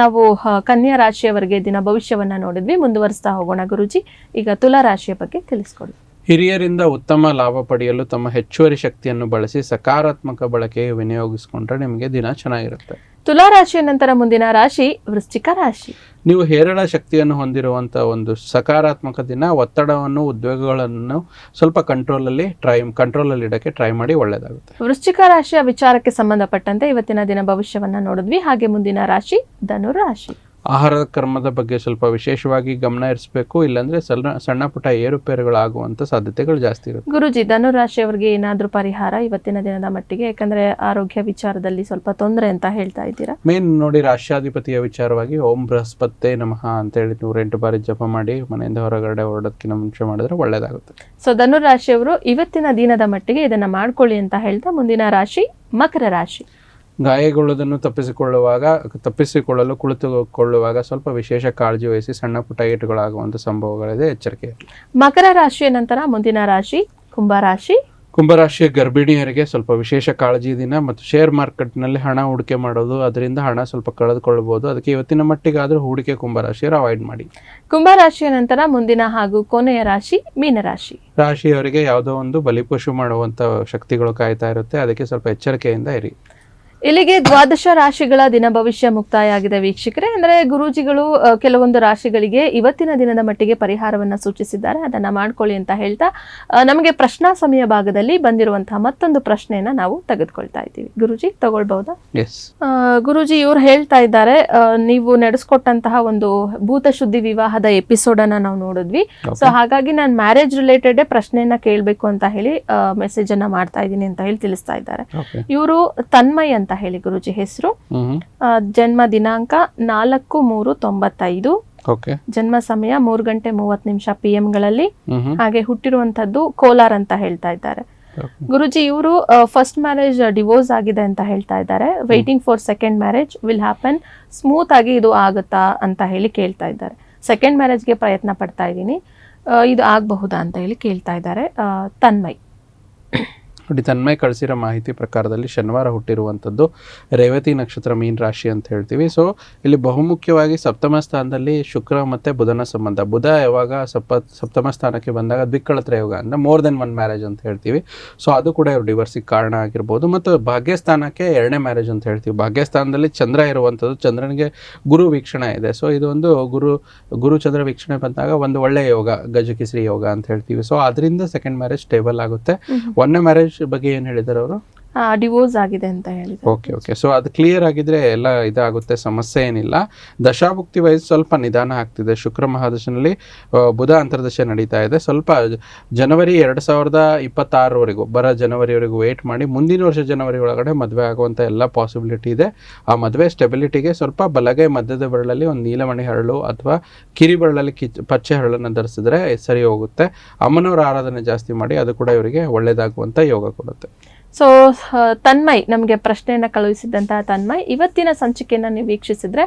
Speaker 1: ನಾವು ಕನ್ಯಾ ರಾಶಿಯವರೆಗೆ ದಿನ ಭವಿಷ್ಯವನ್ನ ನೋಡಿದ್ವಿ. ಮುಂದುವರಿಸ್ತಾ ಹೋಗೋಣ ಗುರುಜಿ. ಈಗ ತುಲಾ ರಾಶಿಯ ಬಗ್ಗೆ ತಿಳಿಸ್ಕೊಡಿ.
Speaker 2: ಹಿರಿಯರಿಂದ ಉತ್ತಮ ಲಾಭ ಪಡೆಯಲು ತಮ್ಮ ಹೆಚ್ಚುವರಿ ಶಕ್ತಿಯನ್ನು ಬಳಸಿ ಸಕಾರಾತ್ಮಕ ಬಳಕೆ ವಿನಿಯೋಗಿಸಿಕೊಂಡ್ರೆ ನಿಮಗೆ ದಿನ ಚೆನ್ನಾಗಿರುತ್ತೆ.
Speaker 1: ತುಲಾ ರಾಶಿಯ ನಂತರ ಮುಂದಿನ ರಾಶಿ ವೃಶ್ಚಿಕ ರಾಶಿ.
Speaker 2: ನೀವು ಹೇರಳ ಶಕ್ತಿಯನ್ನು ಹೊಂದಿರುವಂಥ ಒಂದು ಸಕಾರಾತ್ಮಕ ದಿನ ಒತ್ತಡವನ್ನು ಉದ್ಯೋಗಗಳನ್ನು ಸ್ವಲ್ಪ ಕಂಟ್ರೋಲಲ್ಲಿ ಟ್ರೈ ಕಂಟ್ರೋಲಲ್ಲಿ ಇಡಕ್ಕೆ ಟ್ರೈ ಮಾಡಿ ಒಳ್ಳೆಯದಾಗುತ್ತೆ
Speaker 1: ವೃಶ್ಚಿಕ ರಾಶಿಯ ವಿಚಾರಕ್ಕೆ ಸಂಬಂಧಪಟ್ಟಂತೆ ಇವತ್ತಿನ ದಿನ ಭವಿಷ್ಯವನ್ನ ನೋಡಿದ್ವಿ. ಹಾಗೆ ಮುಂದಿನ ರಾಶಿ ಧನು ರಾಶಿ.
Speaker 2: ಆಹಾರ ಕ್ರಮದ ಬಗ್ಗೆ ಸ್ವಲ್ಪ ವಿಶೇಷವಾಗಿ ಗಮನ ಇರಿಸಬೇಕು ಇಲ್ಲಾಂದ್ರೆ ಸಣ್ಣ ಸಣ್ಣ ಪುಟ್ಟ ಏರುಪೇರುಗಳಾಗುವಂಥ ಸಾಧ್ಯತೆಗಳು ಜಾಸ್ತಿ ಇರುತ್ತೆ.
Speaker 1: ಗುರುಜಿ ಧನು ರಾಶಿಯವರಿಗೆ ಏನಾದ್ರೂ ಪರಿಹಾರ ಇವತ್ತಿನ ದಿನದ ಮಟ್ಟಿಗೆ? ಯಾಕಂದ್ರೆ ಆರೋಗ್ಯ ವಿಚಾರದಲ್ಲಿ ಸ್ವಲ್ಪ ತೊಂದರೆ ಅಂತ ಹೇಳ್ತಾ ಇದ್ದೀರಾ?
Speaker 2: ಮೇನ್ ನೋಡಿ ರಾಷ್ಟ್ರಾಧಿಪತಿಯ ವಿಚಾರವಾಗಿ ಓಂ ಬೃಹಸ್ಪತ್ತೆ ನಮಃ ಅಂತ ಹೇಳಿ ನೂರೆಂಟು ಬಾರಿ ಜಪ ಮಾಡಿ ಮನೆಯಿಂದ ಹೊರಗಡೆ ಹೊರಡೋದಕ್ಕಿಂತ ಮುಂಚೆ ಮಾಡಿದ್ರೆ ಒಳ್ಳೇದಾಗುತ್ತೆ.
Speaker 1: ಸೊ ಧನು ರಾಶಿಯವರು ಇವತ್ತಿನ ದಿನದ ಮಟ್ಟಿಗೆ ಇದನ್ನ ಮಾಡ್ಕೊಳ್ಳಿ ಅಂತ ಹೇಳ್ತಾ ಮುಂದಿನ ರಾಶಿ ಮಕರ ರಾಶಿ.
Speaker 2: ಗಾಯಗೊಳ್ಳುವುದನ್ನು ತಪ್ಪಿಸಿಕೊಳ್ಳುವಾಗ ತಪ್ಪಿಸಿಕೊಳ್ಳಲು ಕುಳಿತುಕೊಳ್ಳುವಾಗ ಸ್ವಲ್ಪ ವಿಶೇಷ ಕಾಳಜಿ ವಹಿಸಿ ಸಣ್ಣ ಪುಟ್ಟ ಏಟುಗಳಾಗುವಂಥ ಸಂಭವಗಳಿದೆ. ಎಚ್ಚರಿಕೆ.
Speaker 1: ಮಕರ ರಾಶಿಯ ನಂತರ ಮುಂದಿನ ರಾಶಿ ಕುಂಭರಾಶಿ
Speaker 2: ಕುಂಭರಾಶಿಯ ಗರ್ಭಿಣಿಯರಿಗೆ ಸ್ವಲ್ಪ ವಿಶೇಷ ಕಾಳಜಿ ದಿನ ಮತ್ತು ಶೇರ್ ಮಾರ್ಕೆಟ್ನಲ್ಲಿ ಹಣ ಹೂಡಿಕೆ ಮಾಡೋದು ಅದರಿಂದ ಹಣ ಸ್ವಲ್ಪ ಕಳೆದುಕೊಳ್ಳಬಹುದು. ಅದಕ್ಕೆ ಇವತ್ತಿನ ಮಟ್ಟಿಗಾದರೂ ಹೂಡಿಕೆ ಕುಂಭರಾಶಿಯರು ಅವಾಯ್ಡ್ ಮಾಡಿ.
Speaker 1: ಕುಂಭರಾಶಿಯ ನಂತರ ಮುಂದಿನ ಹಾಗೂ ಕೊನೆಯ ರಾಶಿ ಮೀನರಾಶಿ
Speaker 2: ರಾಶಿಯವರಿಗೆ ಯಾವುದೋ ಒಂದು ಬಲಿಪಶು ಮಾಡುವಂಥ ಶಕ್ತಿಗಳು ಕಾಯ್ತಾ ಇರುತ್ತೆ. ಅದಕ್ಕೆ ಸ್ವಲ್ಪ ಎಚ್ಚರಿಕೆಯಿಂದ ಇರಿ.
Speaker 1: ಇಲ್ಲಿಗೆ ದ್ವಾದಶ ರಾಶಿಗಳ ದಿನ ಭವಿಷ್ಯ ಮುಕ್ತಾಯ ಆಗಿದೆ ವೀಕ್ಷಕರೇ. ಅಂದ್ರೆ ಗುರೂಜಿಗಳು ಕೆಲವೊಂದು ರಾಶಿಗಳಿಗೆ ಇವತ್ತಿನ ದಿನದ ಮಟ್ಟಿಗೆ ಪರಿಹಾರವನ್ನ ಸೂಚಿಸಿದ್ದಾರೆ. ಅದನ್ನ ಮಾಡ್ಕೊಳ್ಳಿ ಅಂತ ಹೇಳ್ತಾ ನಮಗೆ ಪ್ರಶ್ನಾ ಸಮಯ ಭಾಗದಲ್ಲಿ ಬಂದಿರುವಂತಹ ಮತ್ತೊಂದು ಪ್ರಶ್ನೆಯನ್ನ ನಾವು ತೆಗೆದುಕೊಳ್ತಾ ಇದ್ದೀವಿ. ಗುರುಜಿ ತಗೊಳ್ಬಹುದಾ? ಗುರುಜಿ ಇವ್ರು ಹೇಳ್ತಾ ಇದ್ದಾರೆ ನೀವು ನಡೆಸ್ಕೊಟ್ಟಂತಹ ಒಂದು ಭೂತ ಶುದ್ಧಿ ವಿವಾಹದ ಎಪಿಸೋಡ್ ಅನ್ನ ನಾವು ನೋಡಿದ್ವಿ. ಸೊ ಹಾಗಾಗಿ ನಾನು ಮ್ಯಾರೇಜ್ ರಿಲೇಟೆಡ್ ಪ್ರಶ್ನೆಯನ್ನ ಕೇಳಬೇಕು ಅಂತ ಹೇಳಿ ಮೆಸೇಜ್ ಅನ್ನ ಮಾಡ್ತಾ ಇದ್ದೀನಿ ಅಂತ ಹೇಳಿ ತಿಳಿಸ್ತಾ ಇದ್ದಾರೆ. ಇವರು ತನ್ಮಯ್ ಅಂತ ಹೇಳಿ ಗುರುಜಿ ಹೆಸರು. ಜನ್ಮ ದಿನಾಂಕ ನಾಲ್ಕು ಮೂರು ತೊಂಬತ್ತೈದು. ಜನ್ಮ ಸಮಯ ಮೂರು ಗಂಟೆ ಮೂವತ್ತು ನಿಮಿಷ ಪಿ ಗಳಲ್ಲಿ. ಹಾಗೆ ಹುಟ್ಟಿರುವಂತದ್ದು ಕೋಲಾರ್ ಅಂತ ಹೇಳ್ತಾ ಇದ್ದಾರೆ. ಗುರುಜಿ ಇವರು ಫಸ್ಟ್ ಮ್ಯಾರೇಜ್ ಡಿವೋರ್ಸ್ ಆಗಿದೆ ಅಂತ ಹೇಳ್ತಾ ಇದ್ದಾರೆ. Waiting for second marriage will happen smooth ಆಗಿ ಇದು ಆಗುತ್ತಾ ಅಂತ ಹೇಳಿ ಕೇಳ್ತಾ ಇದ್ದಾರೆ. ಸೆಕೆಂಡ್ ಮ್ಯಾರೇಜ್ಗೆ ಪ್ರಯತ್ನ ಪಡ್ತಾ ಇದ್ದೀನಿ. ಇದು ಆಗಬಹುದಾ ಅಂತ ಹೇಳಿ ಕೇಳ್ತಾ ಇದ್ದಾರೆ. ತನ್ಮಯ್.
Speaker 2: ನೋಡಿ ತನ್ಮಯ ಕಳಿಸಿರೋ ಮಾಹಿತಿ ಪ್ರಕಾರದಲ್ಲಿ ಶನಿವಾರ ಹುಟ್ಟಿರುವಂಥದ್ದು ರೇವತಿ ನಕ್ಷತ್ರ ಮೀನ್ ರಾಶಿ ಅಂತ ಹೇಳ್ತೀವಿ. ಸೊ ಇಲ್ಲಿ ಬಹುಮುಖ್ಯವಾಗಿ ಸಪ್ತಮ ಸ್ಥಾನದಲ್ಲಿ ಶುಕ್ರ ಮತ್ತು ಬುಧನ ಸಂಬಂಧ. ಬುಧ ಯಾವಾಗ ಸಪ್ತ ಸಪ್ತಮ ಸ್ಥಾನಕ್ಕೆ ಬಂದಾಗ ದ್ವಿಕಳತ್ರ ಯೋಗ ಅಂದರೆ ಮೋರ್ ದೆನ್ ಒನ್ ಮ್ಯಾರೇಜ್ ಅಂತ ಹೇಳ್ತೀವಿ. ಸೊ ಅದು ಕೂಡ ಇವ್ರ ಡಿವರ್ಸಿಗೆ ಕಾರಣ ಆಗಿರ್ಬೋದು. ಮತ್ತು ಭಾಗ್ಯಸ್ಥಾನಕ್ಕೆ ಎರಡನೇ ಮ್ಯಾರೇಜ್ ಅಂತ ಹೇಳ್ತೀವಿ. ಭಾಗ್ಯಸ್ಥಾನದಲ್ಲಿ ಚಂದ್ರ ಇರುವಂಥದ್ದು. ಚಂದ್ರನಿಗೆ ಗುರು ವೀಕ್ಷಣೆ ಇದೆ. ಸೊ ಇದೊಂದು ಗುರು ಗುರು ಚಂದ್ರ ವೀಕ್ಷಣೆ ಬಂದಾಗ ಒಂದು ಒಳ್ಳೆಯ ಯೋಗ ಗಜಕಿಸ್ರಿ ಯೋಗ ಅಂತ ಹೇಳ್ತೀವಿ. ಸೊ ಅದರಿಂದ ಸೆಕೆಂಡ್ ಮ್ಯಾರೇಜ್ ಸ್ಟೇಬಲ್ ಆಗುತ್ತೆ. ಒಂದನೇ ಮ್ಯಾರೇಜ್ ಬಗ್ಗೆ ಏನು ಹೇಳಿದ್ದಾರೆ ಅವರು?
Speaker 1: ಡಿವೋರ್ಸ್ ಆಗಿದೆ ಅಂತ ಹೇಳಿದ್ರು
Speaker 2: ಓಕೆ ಓಕೆ ಸೊ ಅದು ಕ್ಲಿಯರ್ ಆಗಿದ್ರೆ ಎಲ್ಲ ಇದಾಗುತ್ತೆ, ಸಮಸ್ಯೆ ಏನಿಲ್ಲ. ದಶಾಭುಕ್ತಿ ವಯಸ್ಸು ಸ್ವಲ್ಪ ನಿಧಾನ ಆಗ್ತಿದೆ. ಶುಕ್ರ ಮಹಾದಶನಲ್ಲಿ ಬುಧ ಅಂತರ್ದಶೆ ನಡೀತಾ ಇದೆ. ಸ್ವಲ್ಪ ಜನವರಿ ಎರಡು ಸಾವಿರದ ಇಪ್ಪತ್ತಾರವರೆಗೂ ಬರೋ ಜನವರಿವರೆಗೂ ವೇಟ್ ಮಾಡಿ, ಮುಂದಿನ ವರ್ಷ ಜನವರಿ ಒಳಗಡೆ ಮದುವೆ ಆಗುವಂಥ ಎಲ್ಲ ಪಾಸಿಬಿಲಿಟಿ ಇದೆ. ಆ ಮದುವೆ ಸ್ಟೆಬಿಲಿಟಿಗೆ ಸ್ವಲ್ಪ ಬಲಗೈ ಮಧ್ಯದ ಬೆರಳಲ್ಲಿ ಒಂದು ನೀಲಮಣಿ ಹರಳು ಅಥವಾ ಕಿರಿ ಬೆರಳಲ್ಲಿ ಕಿಚ್, ಪಚ್ಚೆ ಹರಳನ್ನು ಧರಿಸಿದ್ರೆ ಸರಿ ಹೋಗುತ್ತೆ. ಅಮ್ಮನವರ ಆರಾಧನೆ ಜಾಸ್ತಿ ಮಾಡಿ, ಅದು ಕೂಡ ಇವರಿಗೆ ಒಳ್ಳೆಯದಾಗುವಂಥ ಯೋಗ ಕೊಡುತ್ತೆ.
Speaker 1: ಸೊ ತನ್ಮಯ್ ನಮಗೆ ಪ್ರಶ್ನೆಯನ್ನು ಕಳುಹಿಸಿದಂತಹ ತನ್ಮಯ್. ಇವತ್ತಿನ ಸಂಚಿಕೆಯನ್ನು ನೀವು ವೀಕ್ಷಿಸಿದ್ರೆ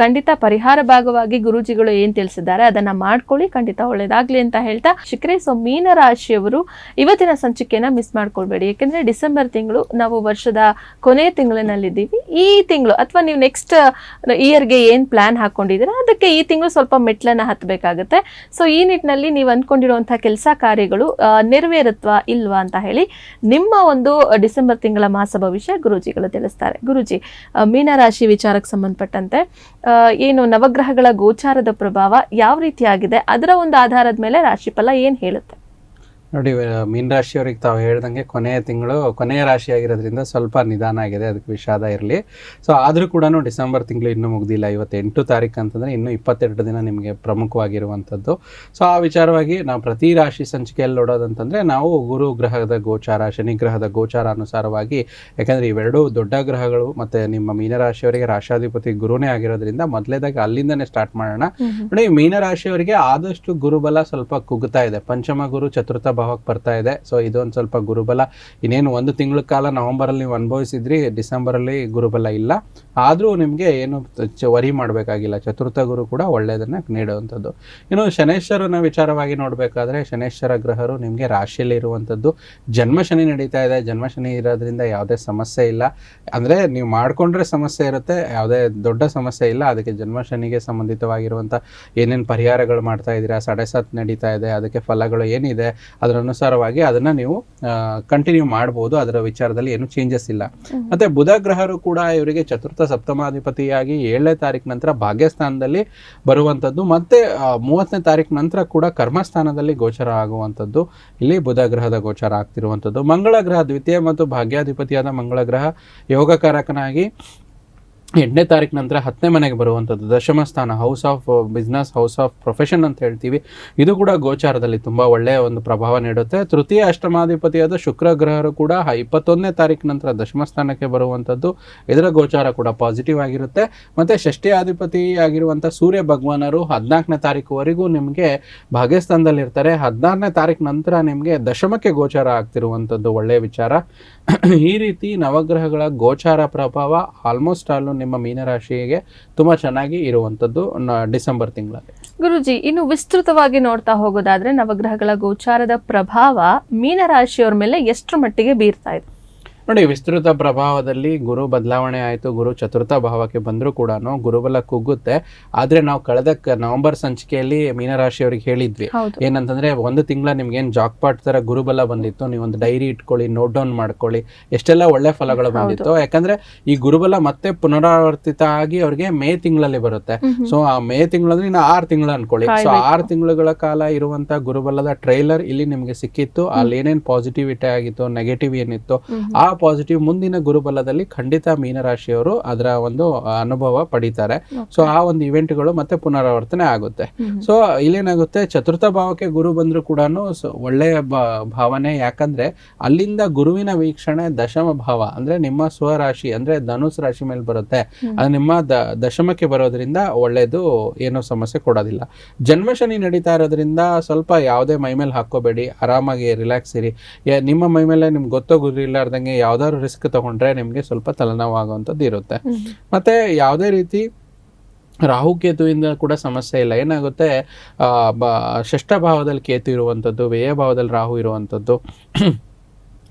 Speaker 1: ಖಂಡಿತ ಪರಿಹಾರ ಭಾಗವಾಗಿ ಗುರೂಜಿಗಳು ಏನ್ ತಿಳಿಸಿದ್ದಾರೆ, ಅದನ್ನ ಮಾಡ್ಕೊಳ್ಳಿ, ಖಂಡಿತ ಒಳ್ಳೇದಾಗ್ಲಿ ಅಂತ ಹೇಳ್ತಾ ಶಿಖರೆ ಸೊ ಮೀನ ರಾಶಿಯವರು ಇವತ್ತಿನ ಸಂಚಿಕೆಯನ್ನ ಮಿಸ್ ಮಾಡ್ಕೊಳ್ಬೇಡಿ. ಯಾಕೆಂದ್ರೆ ಡಿಸೆಂಬರ್ ತಿಂಗಳು, ನಾವು ವರ್ಷದ ಕೊನೆಯ ತಿಂಗಳಿನಲ್ಲಿದ್ದೀವಿ. ಈ ತಿಂಗಳು ಅಥವಾ ನೀವು ನೆಕ್ಸ್ಟ್ ಇಯರ್ಗೆ ಏನ್ ಪ್ಲಾನ್ ಹಾಕೊಂಡಿದ್ದೀರಾ, ಅದಕ್ಕೆ ಈ ತಿಂಗಳು ಸ್ವಲ್ಪ ಮೆಟ್ಲನ್ನ ಹತ್ತಬೇಕಾಗುತ್ತೆ ಸೊ ಈ ನಿಟ್ಟಿನಲ್ಲಿ ನೀವು ಅಂದ್ಕೊಂಡಿರುವಂತಹ ಕೆಲಸ ಕಾರ್ಯಗಳು ನೆರವೇರತ್ವ ಇಲ್ವಾ ಅಂತ ಹೇಳಿ ನಿಮ್ಮ ಒಂದು ಡಿಸೆಂಬರ್ ತಿಂಗಳ ಮಾಸ ಭವಿಷ್ಯ ಗುರೂಜಿಗಳು ತಿಳಿಸ್ತಾರೆ. ಗುರುಜಿ ಮೀನರಾಶಿ ವಿಚಾರಕ್ಕೆ ಸಂಬಂಧಪಟ್ಟಂತೆ ಏನು ನವಗ್ರಹಗಳ ಗೋಚಾರದ ಪ್ರಭಾವ ಯಾವ ರೀತಿಯಾಗಿದೆ? ಅದರ ಒಂದು ಆಧಾರದ ಮೇಲೆ ರಾಶಿಫಲ ಏನು ಹೇಳುತ್ತೆ?
Speaker 2: ನೋಡಿ ಮೀನ ರಾಶಿಯವರಿಗೆ ತಾವು ಹೇಳ್ದಂಗೆ ಕೊನೆಯ ತಿಂಗಳು ಕೊನೆಯ ರಾಶಿ ಆಗಿರೋದ್ರಿಂದ ಸ್ವಲ್ಪ ನಿಧಾನ ಆಗಿದೆ ಅದಕ್ಕೆ ವಿಷಾದ ಇರಲಿ. ಸೊ ಆದರೂ ಕೂಡ ಡಿಸೆಂಬರ್ ತಿಂಗಳು ಇನ್ನೂ ಮುಗ್ದಿಲ್ಲ. ಇವತ್ತು ಎಂಟು ತಾರೀಕು ಅಂತಂದರೆ ಇನ್ನೂ ಇಪ್ಪತ್ತೆರಡು ದಿನ ನಿಮಗೆ ಪ್ರಮುಖವಾಗಿರುವಂಥದ್ದು. ಸೊ ಆ ವಿಚಾರವಾಗಿ ನಾವು ಪ್ರತಿ ರಾಶಿ ಸಂಚಿಕೆಯಲ್ಲಿ ನೋಡೋದಂತಂದರೆ ನಾವು ಗುರು ಗ್ರಹದ ಗೋಚಾರ ಶನಿ ಗ್ರಹದ ಗೋಚಾರ ಅನುಸಾರವಾಗಿ ಯಾಕಂದರೆ ಇವೆರಡೂ ದೊಡ್ಡ ಗ್ರಹಗಳು ಮತ್ತು ನಿಮ್ಮ ಮೀನರಾಶಿಯವರಿಗೆ ರಾಶಾಧಿಪತಿ ಗುರುನೇ ಆಗಿರೋದ್ರಿಂದ ಮೊದಲೇದಾಗಿ ಅಲ್ಲಿಂದನೇ ಸ್ಟಾರ್ಟ್ ಮಾಡೋಣ. ನೋಡಿ ಮೀನರಾಶಿಯವರಿಗೆ ಆದಷ್ಟು ಗುರುಬಲ ಸ್ವಲ್ಪ ಕುಗ್ತಾ ಇದೆ. ಪಂಚಮ ಗುರು ಚತುರ್ಥ ಭಾವಕ್ಕೆ ಬರ್ತಾ ಇದೆ. ಸೊ ಇದೊಂದು ಸ್ವಲ್ಪ ಗುರುಬಲ. ಇನ್ನೇನು ಒಂದು ತಿಂಗಳ ಕಾಲ ನವೆಂಬರಲ್ಲಿ ನೀವು ಅನುಭವಿಸಿದ್ರಿ, ಡಿಸೆಂಬರಲ್ಲಿ ಗುರುಬಲ ಇಲ್ಲ. ಆದರೂ ನಿಮಗೆ ಏನು ವರಿ ಮಾಡಬೇಕಾಗಿಲ್ಲ. ಚತುರ್ಥ ಗುರು ಕೂಡ ಒಳ್ಳೆಯದನ್ನು ನೀಡುವಂಥದ್ದು. ಇನ್ನು ಶನೇಶ್ವರನ ವಿಚಾರವಾಗಿ ನೋಡಬೇಕಾದ್ರೆ, ಶನೇಶ್ವರ ಗ್ರಹರು ನಿಮಗೆ ರಾಶಿಯಲ್ಲಿ ಇರುವಂಥದ್ದು. ಜನ್ಮ ಶನಿ ನಡೀತಾ ಇದೆ. ಜನ್ಮಶನಿ ಇರೋದ್ರಿಂದ ಯಾವುದೇ ಸಮಸ್ಯೆ ಇಲ್ಲ. ಅಂದರೆ ನೀವು ಮಾಡಿಕೊಂಡ್ರೆ ಸಮಸ್ಯೆ ಇರುತ್ತೆ. ಯಾವುದೇ ದೊಡ್ಡ ಸಮಸ್ಯೆ ಇಲ್ಲ. ಅದಕ್ಕೆ ಜನ್ಮ ಶನಿಗೆ ಸಂಬಂಧಿತವಾಗಿರುವಂಥ ಏನೇನು ಪರಿಹಾರಗಳು ಮಾಡ್ತಾ ಇದ್ದೀರಾ? ಸಡೆಸತ್ ನಡೀತಾ ಇದೆ. ಅದಕ್ಕೆ ಫಲಗಳು ಏನಿದೆ? ಅದರ ಅನುಸಾರವಾಗಿ ಅದನ್ನು ನೀವು ಕಂಟಿನ್ಯೂ ಮಾಡ್ಬೋದು. ಅದರ ವಿಚಾರದಲ್ಲಿ ಏನು ಚೇಂಜಸ್ ಇಲ್ಲ. ಮತ್ತು ಬುಧ ಗ್ರಹರು ಕೂಡ ಇವರಿಗೆ ಚತುರ್ಥ ಸಪ್ತಮಾಧಿಪತಿಯಾಗಿ ಏಳನೇ ತಾರೀಕು ನಂತರ ಭಾಗ್ಯಸ್ಥಾನದಲ್ಲಿ ಬರುವಂಥದ್ದು ಮತ್ತು ಮೂವತ್ತನೇ ತಾರೀಕು ನಂತರ ಕೂಡ ಕರ್ಮಸ್ಥಾನದಲ್ಲಿ ಗೋಚರ ಆಗುವಂಥದ್ದು ಇಲ್ಲಿ ಬುಧ ಗ್ರಹದ ಗೋಚರ ಆಗ್ತಿರುವಂಥದ್ದು ಮಂಗಳ ಗ್ರಹ ದ್ವಿತೀಯ ಮತ್ತು ಭಾಗ್ಯಾಧಿಪತಿಯಾದ ಮಂಗಳ ಗ್ರಹ ಯೋಗಕಾರಕನಾಗಿ ಎಂಟನೇ ತಾರೀಕು ನಂತರ ಹತ್ತನೇ ಮನೆಗೆ ಬರುವಂಥದ್ದು ದಶಮ ಸ್ಥಾನ house of business house of profession ಅಂತ ಹೇಳ್ತೀವಿ. ಇದು ಕೂಡ ಗೋಚಾರದಲ್ಲಿ ತುಂಬ ಒಳ್ಳೆಯ ಒಂದು ಪ್ರಭಾವ ನೀಡುತ್ತೆ. ತೃತೀಯ ಅಷ್ಟಮಾಧಿಪತಿಯಾದ ಶುಕ್ರ ಗ್ರಹರು ಕೂಡ ಇಪ್ಪತ್ತೊಂದನೇ ತಾರೀಕು ನಂತರ ದಶಮ ಸ್ಥಾನಕ್ಕೆ ಬರುವಂಥದ್ದು. ಇದರ ಗೋಚಾರ ಕೂಡ ಪಾಸಿಟಿವ್ ಆಗಿರುತ್ತೆ. ಮತ್ತು ಷಷ್ಠಿ ಆಗಿರುವಂಥ ಸೂರ್ಯ ಭಗವಾನರು ಹದಿನಾಲ್ಕನೇ ತಾರೀಕುವರೆಗೂ ನಿಮಗೆ ಭಾಗ್ಯಸ್ಥಾನದಲ್ಲಿರ್ತಾರೆ. ಹದಿನಾರನೇ ತಾರೀಕು ನಂತರ ನಿಮಗೆ ದಶಮಕ್ಕೆ ಗೋಚಾರ ಆಗ್ತಿರುವಂಥದ್ದು ಒಳ್ಳೆಯ ವಿಚಾರ. ಈ ರೀತಿ ನವಗ್ರಹಗಳ ಗೋಚಾರ ಪ್ರಭಾವ ಆಲ್ಮೋಸ್ಟ್ ಆಲ್ ನಿಮ್ಮ ಮೀನರಾಶಿಗೆ ತುಂಬಾ ಚೆನ್ನಾಗಿ ಇರುವಂತದ್ದು ಡಿಸೆಂಬರ್ ತಿಂಗಳಲ್ಲಿ.
Speaker 1: ಗುರುಜಿ, ಇನ್ನು ವಿಸ್ತೃತವಾಗಿ ನೋಡ್ತಾ ಹೋಗೋದಾದ್ರೆ ನವಗ್ರಹಗಳ ಗೋಚಾರದ ಪ್ರಭಾವ ಮೀನರಾಶಿಯವ್ರ ಮೇಲೆ ಎಷ್ಟು ಮಟ್ಟಿಗೆ ಬೀರ್ತಾ ಇದೆ?
Speaker 2: ನೋಡಿ ವಿಸ್ತೃತ ಪ್ರಭಾವದಲ್ಲಿ ಗುರು ಬದಲಾವಣೆ ಆಯಿತು ಗುರು ಚತುರ್ಥ ಭಾವಕ್ಕೆ ಬಂದರೂ ಕೂಡ ಗುರುಬಲ ಕುಗ್ಗುತ್ತೆ. ಆದರೆ ನಾವು ಕಳೆದ ನವೆಂಬರ್ ಸಂಚಿಕೆಯಲ್ಲಿ ಮೀನರಾಶಿಯವರಿಗೆ ಹೇಳಿದ್ವಿ. ಏನಂತಂದ್ರೆ ಒಂದು ತಿಂಗಳ ನಿಮ್ಗೆ ಜಾಕ್ ಪಾಟ್ ತರ ಗುರುಬಲ ಬಂದಿತ್ತು ನೀವು ಒಂದು ಡೈರಿ ಇಟ್ಕೊಳ್ಳಿ ನೋಟ್ ಡೌನ್ ಮಾಡ್ಕೊಳ್ಳಿ ಎಷ್ಟೆಲ್ಲ ಒಳ್ಳೆ ಫಲಗಳು ಬಂದಿತ್ತು. ಯಾಕಂದ್ರೆ ಈ ಗುರುಬಲ ಮತ್ತೆ ಪುನರಾವರ್ತಿತ ಆಗಿ ಅವ್ರಿಗೆ ಮೇ ತಿಂಗಳಲ್ಲಿ ಬರುತ್ತೆ. ಸೊ ಆ ಮೇ ತಿಂಗಳಂದ್ರೆ ಇನ್ನು ಆರು ತಿಂಗಳು ಅನ್ಕೊಳ್ಳಿ. ಸೊ ಆರು ತಿಂಗಳುಗಳ ಕಾಲ ಇರುವಂತ ಗುರುಬಲದ ಟ್ರೈಲರ್ ಇಲ್ಲಿ ನಿಮ್ಗೆ ಸಿಕ್ಕಿತ್ತು. ಅಲ್ಲಿ ಏನೇನ್ ಪಾಸಿಟಿವಿಟಿ ಆಗಿತ್ತು ನೆಗೆಟಿವ್ ಏನಿತ್ತು ಆ ಪಾಸಿಟಿವ್ ಮುಂದಿನ ಗುರುಬಲದಲ್ಲಿ ಖಂಡಿತ ಮೀನರಾಶಿಯವರು ಅದರ ಒಂದು ಅನುಭವ ಪಡಿತಾರೆ. ಸೊ ಆ ಒಂದು ಇವೆಂಟ್ಗಳು ಮತ್ತೆ ಪುನರಾವರ್ತನೆ ಆಗುತ್ತೆ. ಸೊ ಇಲ್ಲೇನಾಗುತ್ತೆ ಚತುರ್ಥ ಭಾವಕ್ಕೆ ಗುರು ಬಂದ್ರು ಕೂಡ ಒಳ್ಳೆಯ ಭಾವನೆ. ಯಾಕಂದ್ರೆ ಅಲ್ಲಿಂದ ಗುರುವಿನ ವೀಕ್ಷಣೆ ದಶಮ ಭಾವ ಅಂದ್ರೆ ನಿಮ್ಮ ಸ್ವರಾಶಿ ಅಂದ್ರೆ ಧನುಸ್ ರಾಶಿ ಮೇಲೆ ಬರುತ್ತೆ. ಅದು ನಿಮ್ಮ ದ ದಶಮಕ್ಕೆ ಬರೋದ್ರಿಂದ ಒಳ್ಳೇದು ಏನೋ ಸಮಸ್ಯೆ ಕೊಡೋದಿಲ್ಲ. ಜನ್ಮ ಶನಿ ನಡೀತಾ ಇರೋದ್ರಿಂದ ಸ್ವಲ್ಪ ಯಾವುದೇ ಮೈ ಮೇಲೆ ಹಾಕೋಬೇಡಿ ಆರಾಮಾಗಿ ರಿಲ್ಯಾಕ್ಸ್ ಇರಿ. ನಿಮ್ಮ ಮೈ ಮೇಲೆ ನಿಮ್ಗೆ ಗೊತ್ತೋ ಯಾವ್ದಾದ್ರು ರಿಸ್ಕ್ ತಗೊಂಡ್ರೆ ನಿಮಗೆ ಸ್ವಲ್ಪ ತಲೆನೋವಾಗುವಂಥದ್ದು ಇರುತ್ತೆ. ಮತ್ತೆ ಯಾವುದೇ ರೀತಿ ರಾಹು ಕೇತುವಿಂದ ಕೂಡ ಸಮಸ್ಯೆ ಇಲ್ಲ. ಏನಾಗುತ್ತೆ ಬ ಷಷ್ಠ ಭಾವದಲ್ಲಿ ಕೇತು ಇರುವಂಥದ್ದು ವ್ಯಯ ಭಾವದಲ್ಲಿ ರಾಹು ಇರುವಂಥದ್ದು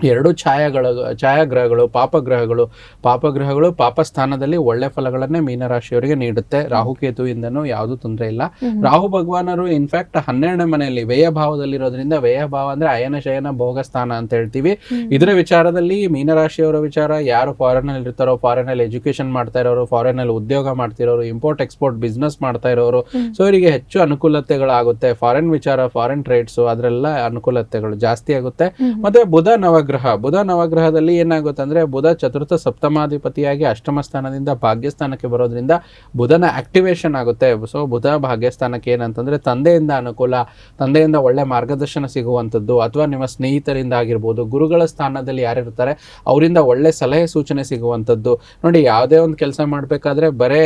Speaker 2: ಎರಡು ಛಾಯಾಗಳ ಛಾಯಾಗ್ರಹಗಳು ಪಾಪಗ್ರಹಗಳು. ಪಾಪಗ್ರಹಗಳು ಪಾಪಸ್ಥಾನದಲ್ಲಿ ಒಳ್ಳೆ ಫಲಗಳನ್ನೇ ಮೀನರಾಶಿಯವರಿಗೆ ನೀಡುತ್ತೆ. ರಾಹುಕೇತುವಿಂದನೂ ಯಾವುದೂ ತೊಂದರೆ ಇಲ್ಲ. ರಾಹು ಭಗವಾನರು ಇನ್ಫ್ಯಾಕ್ಟ್ ಹನ್ನೆರಡನೇ ಮನೆಯಲ್ಲಿ ವ್ಯಯ ಭಾವದಲ್ಲಿರೋದ್ರಿಂದ ವ್ಯಯ ಭಾವ ಅಂದ್ರೆ ಅಯನ ಶಯನ ಭೋಗ ಸ್ಥಾನ ಅಂತ ಹೇಳ್ತೀವಿ. ಇದರ ವಿಚಾರದಲ್ಲಿ ಮೀನರಾಶಿಯವರ ವಿಚಾರ ಯಾರು ಫಾರಿನ್ ಅಲ್ಲಿ ಇರ್ತಾರೋ ಫಾರಿನ್ ಅಲ್ಲಿ ಎಜುಕೇಶನ್ ಮಾಡ್ತಾ ಇರೋರು ಫಾರಿನ್ ಅಲ್ಲಿ ಉದ್ಯೋಗ ಮಾಡ್ತಿರೋರು ಇಂಪೋರ್ಟ್ ಎಕ್ಸ್ಪೋರ್ಟ್ ಬಿಸ್ನೆಸ್ ಮಾಡ್ತಾ ಇರೋರು. ಸೊ ಇವರಿಗೆ ಹೆಚ್ಚು ಅನುಕೂಲತೆಗಳಾಗುತ್ತೆ. ಫಾರಿನ್ ವಿಚಾರ ಫಾರಿನ್ ಟ್ರೇಡ್ಸ್ ಅದರೆಲ್ಲ ಅನುಕೂಲತೆಗಳು ಜಾಸ್ತಿ ಆಗುತ್ತೆ. ಮತ್ತೆ ಬುಧ ನವಗ್ರಹ. ಬುಧ ನವಗ್ರಹದಲ್ಲಿ ಏನಾಗುತ್ತೆ ಅಂದ್ರೆ ಬುಧ ಚತುರ್ಥ ಸಪ್ತಮಾಧಿಪತಿಯಾಗಿ ಅಷ್ಟಮ ಸ್ಥಾನದಿಂದ ಭಾಗ್ಯಸ್ಥಾನಕ್ಕೆ ಬರೋದ್ರಿಂದ ಬುಧನ ಆಕ್ಟಿವೇಶನ್ ಆಗುತ್ತೆ. ಸೊ ಬುಧ ಭಾಗ್ಯಸ್ಥಾನಕ್ಕೆ ಏನಂತಂದ್ರೆ ತಂದೆಯಿಂದ ಅನುಕೂಲ ತಂದೆಯಿಂದ ಒಳ್ಳೆ ಮಾರ್ಗದರ್ಶನ ಸಿಗುವಂಥದ್ದು ಅಥವಾ ನಿಮ್ಮ ಸ್ನೇಹಿತರಿಂದ ಆಗಿರ್ಬೋದು ಗುರುಗಳ ಸ್ಥಾನದಲ್ಲಿ ಯಾರಿರ್ತಾರೆ ಅವರಿಂದ ಒಳ್ಳೆ ಸಲಹೆ ಸೂಚನೆ ಸಿಗುವಂಥದ್ದು. ನೋಡಿ ಯಾವುದೇ ಒಂದು ಕೆಲಸ ಮಾಡಬೇಕಾದ್ರೆ ಬರೇ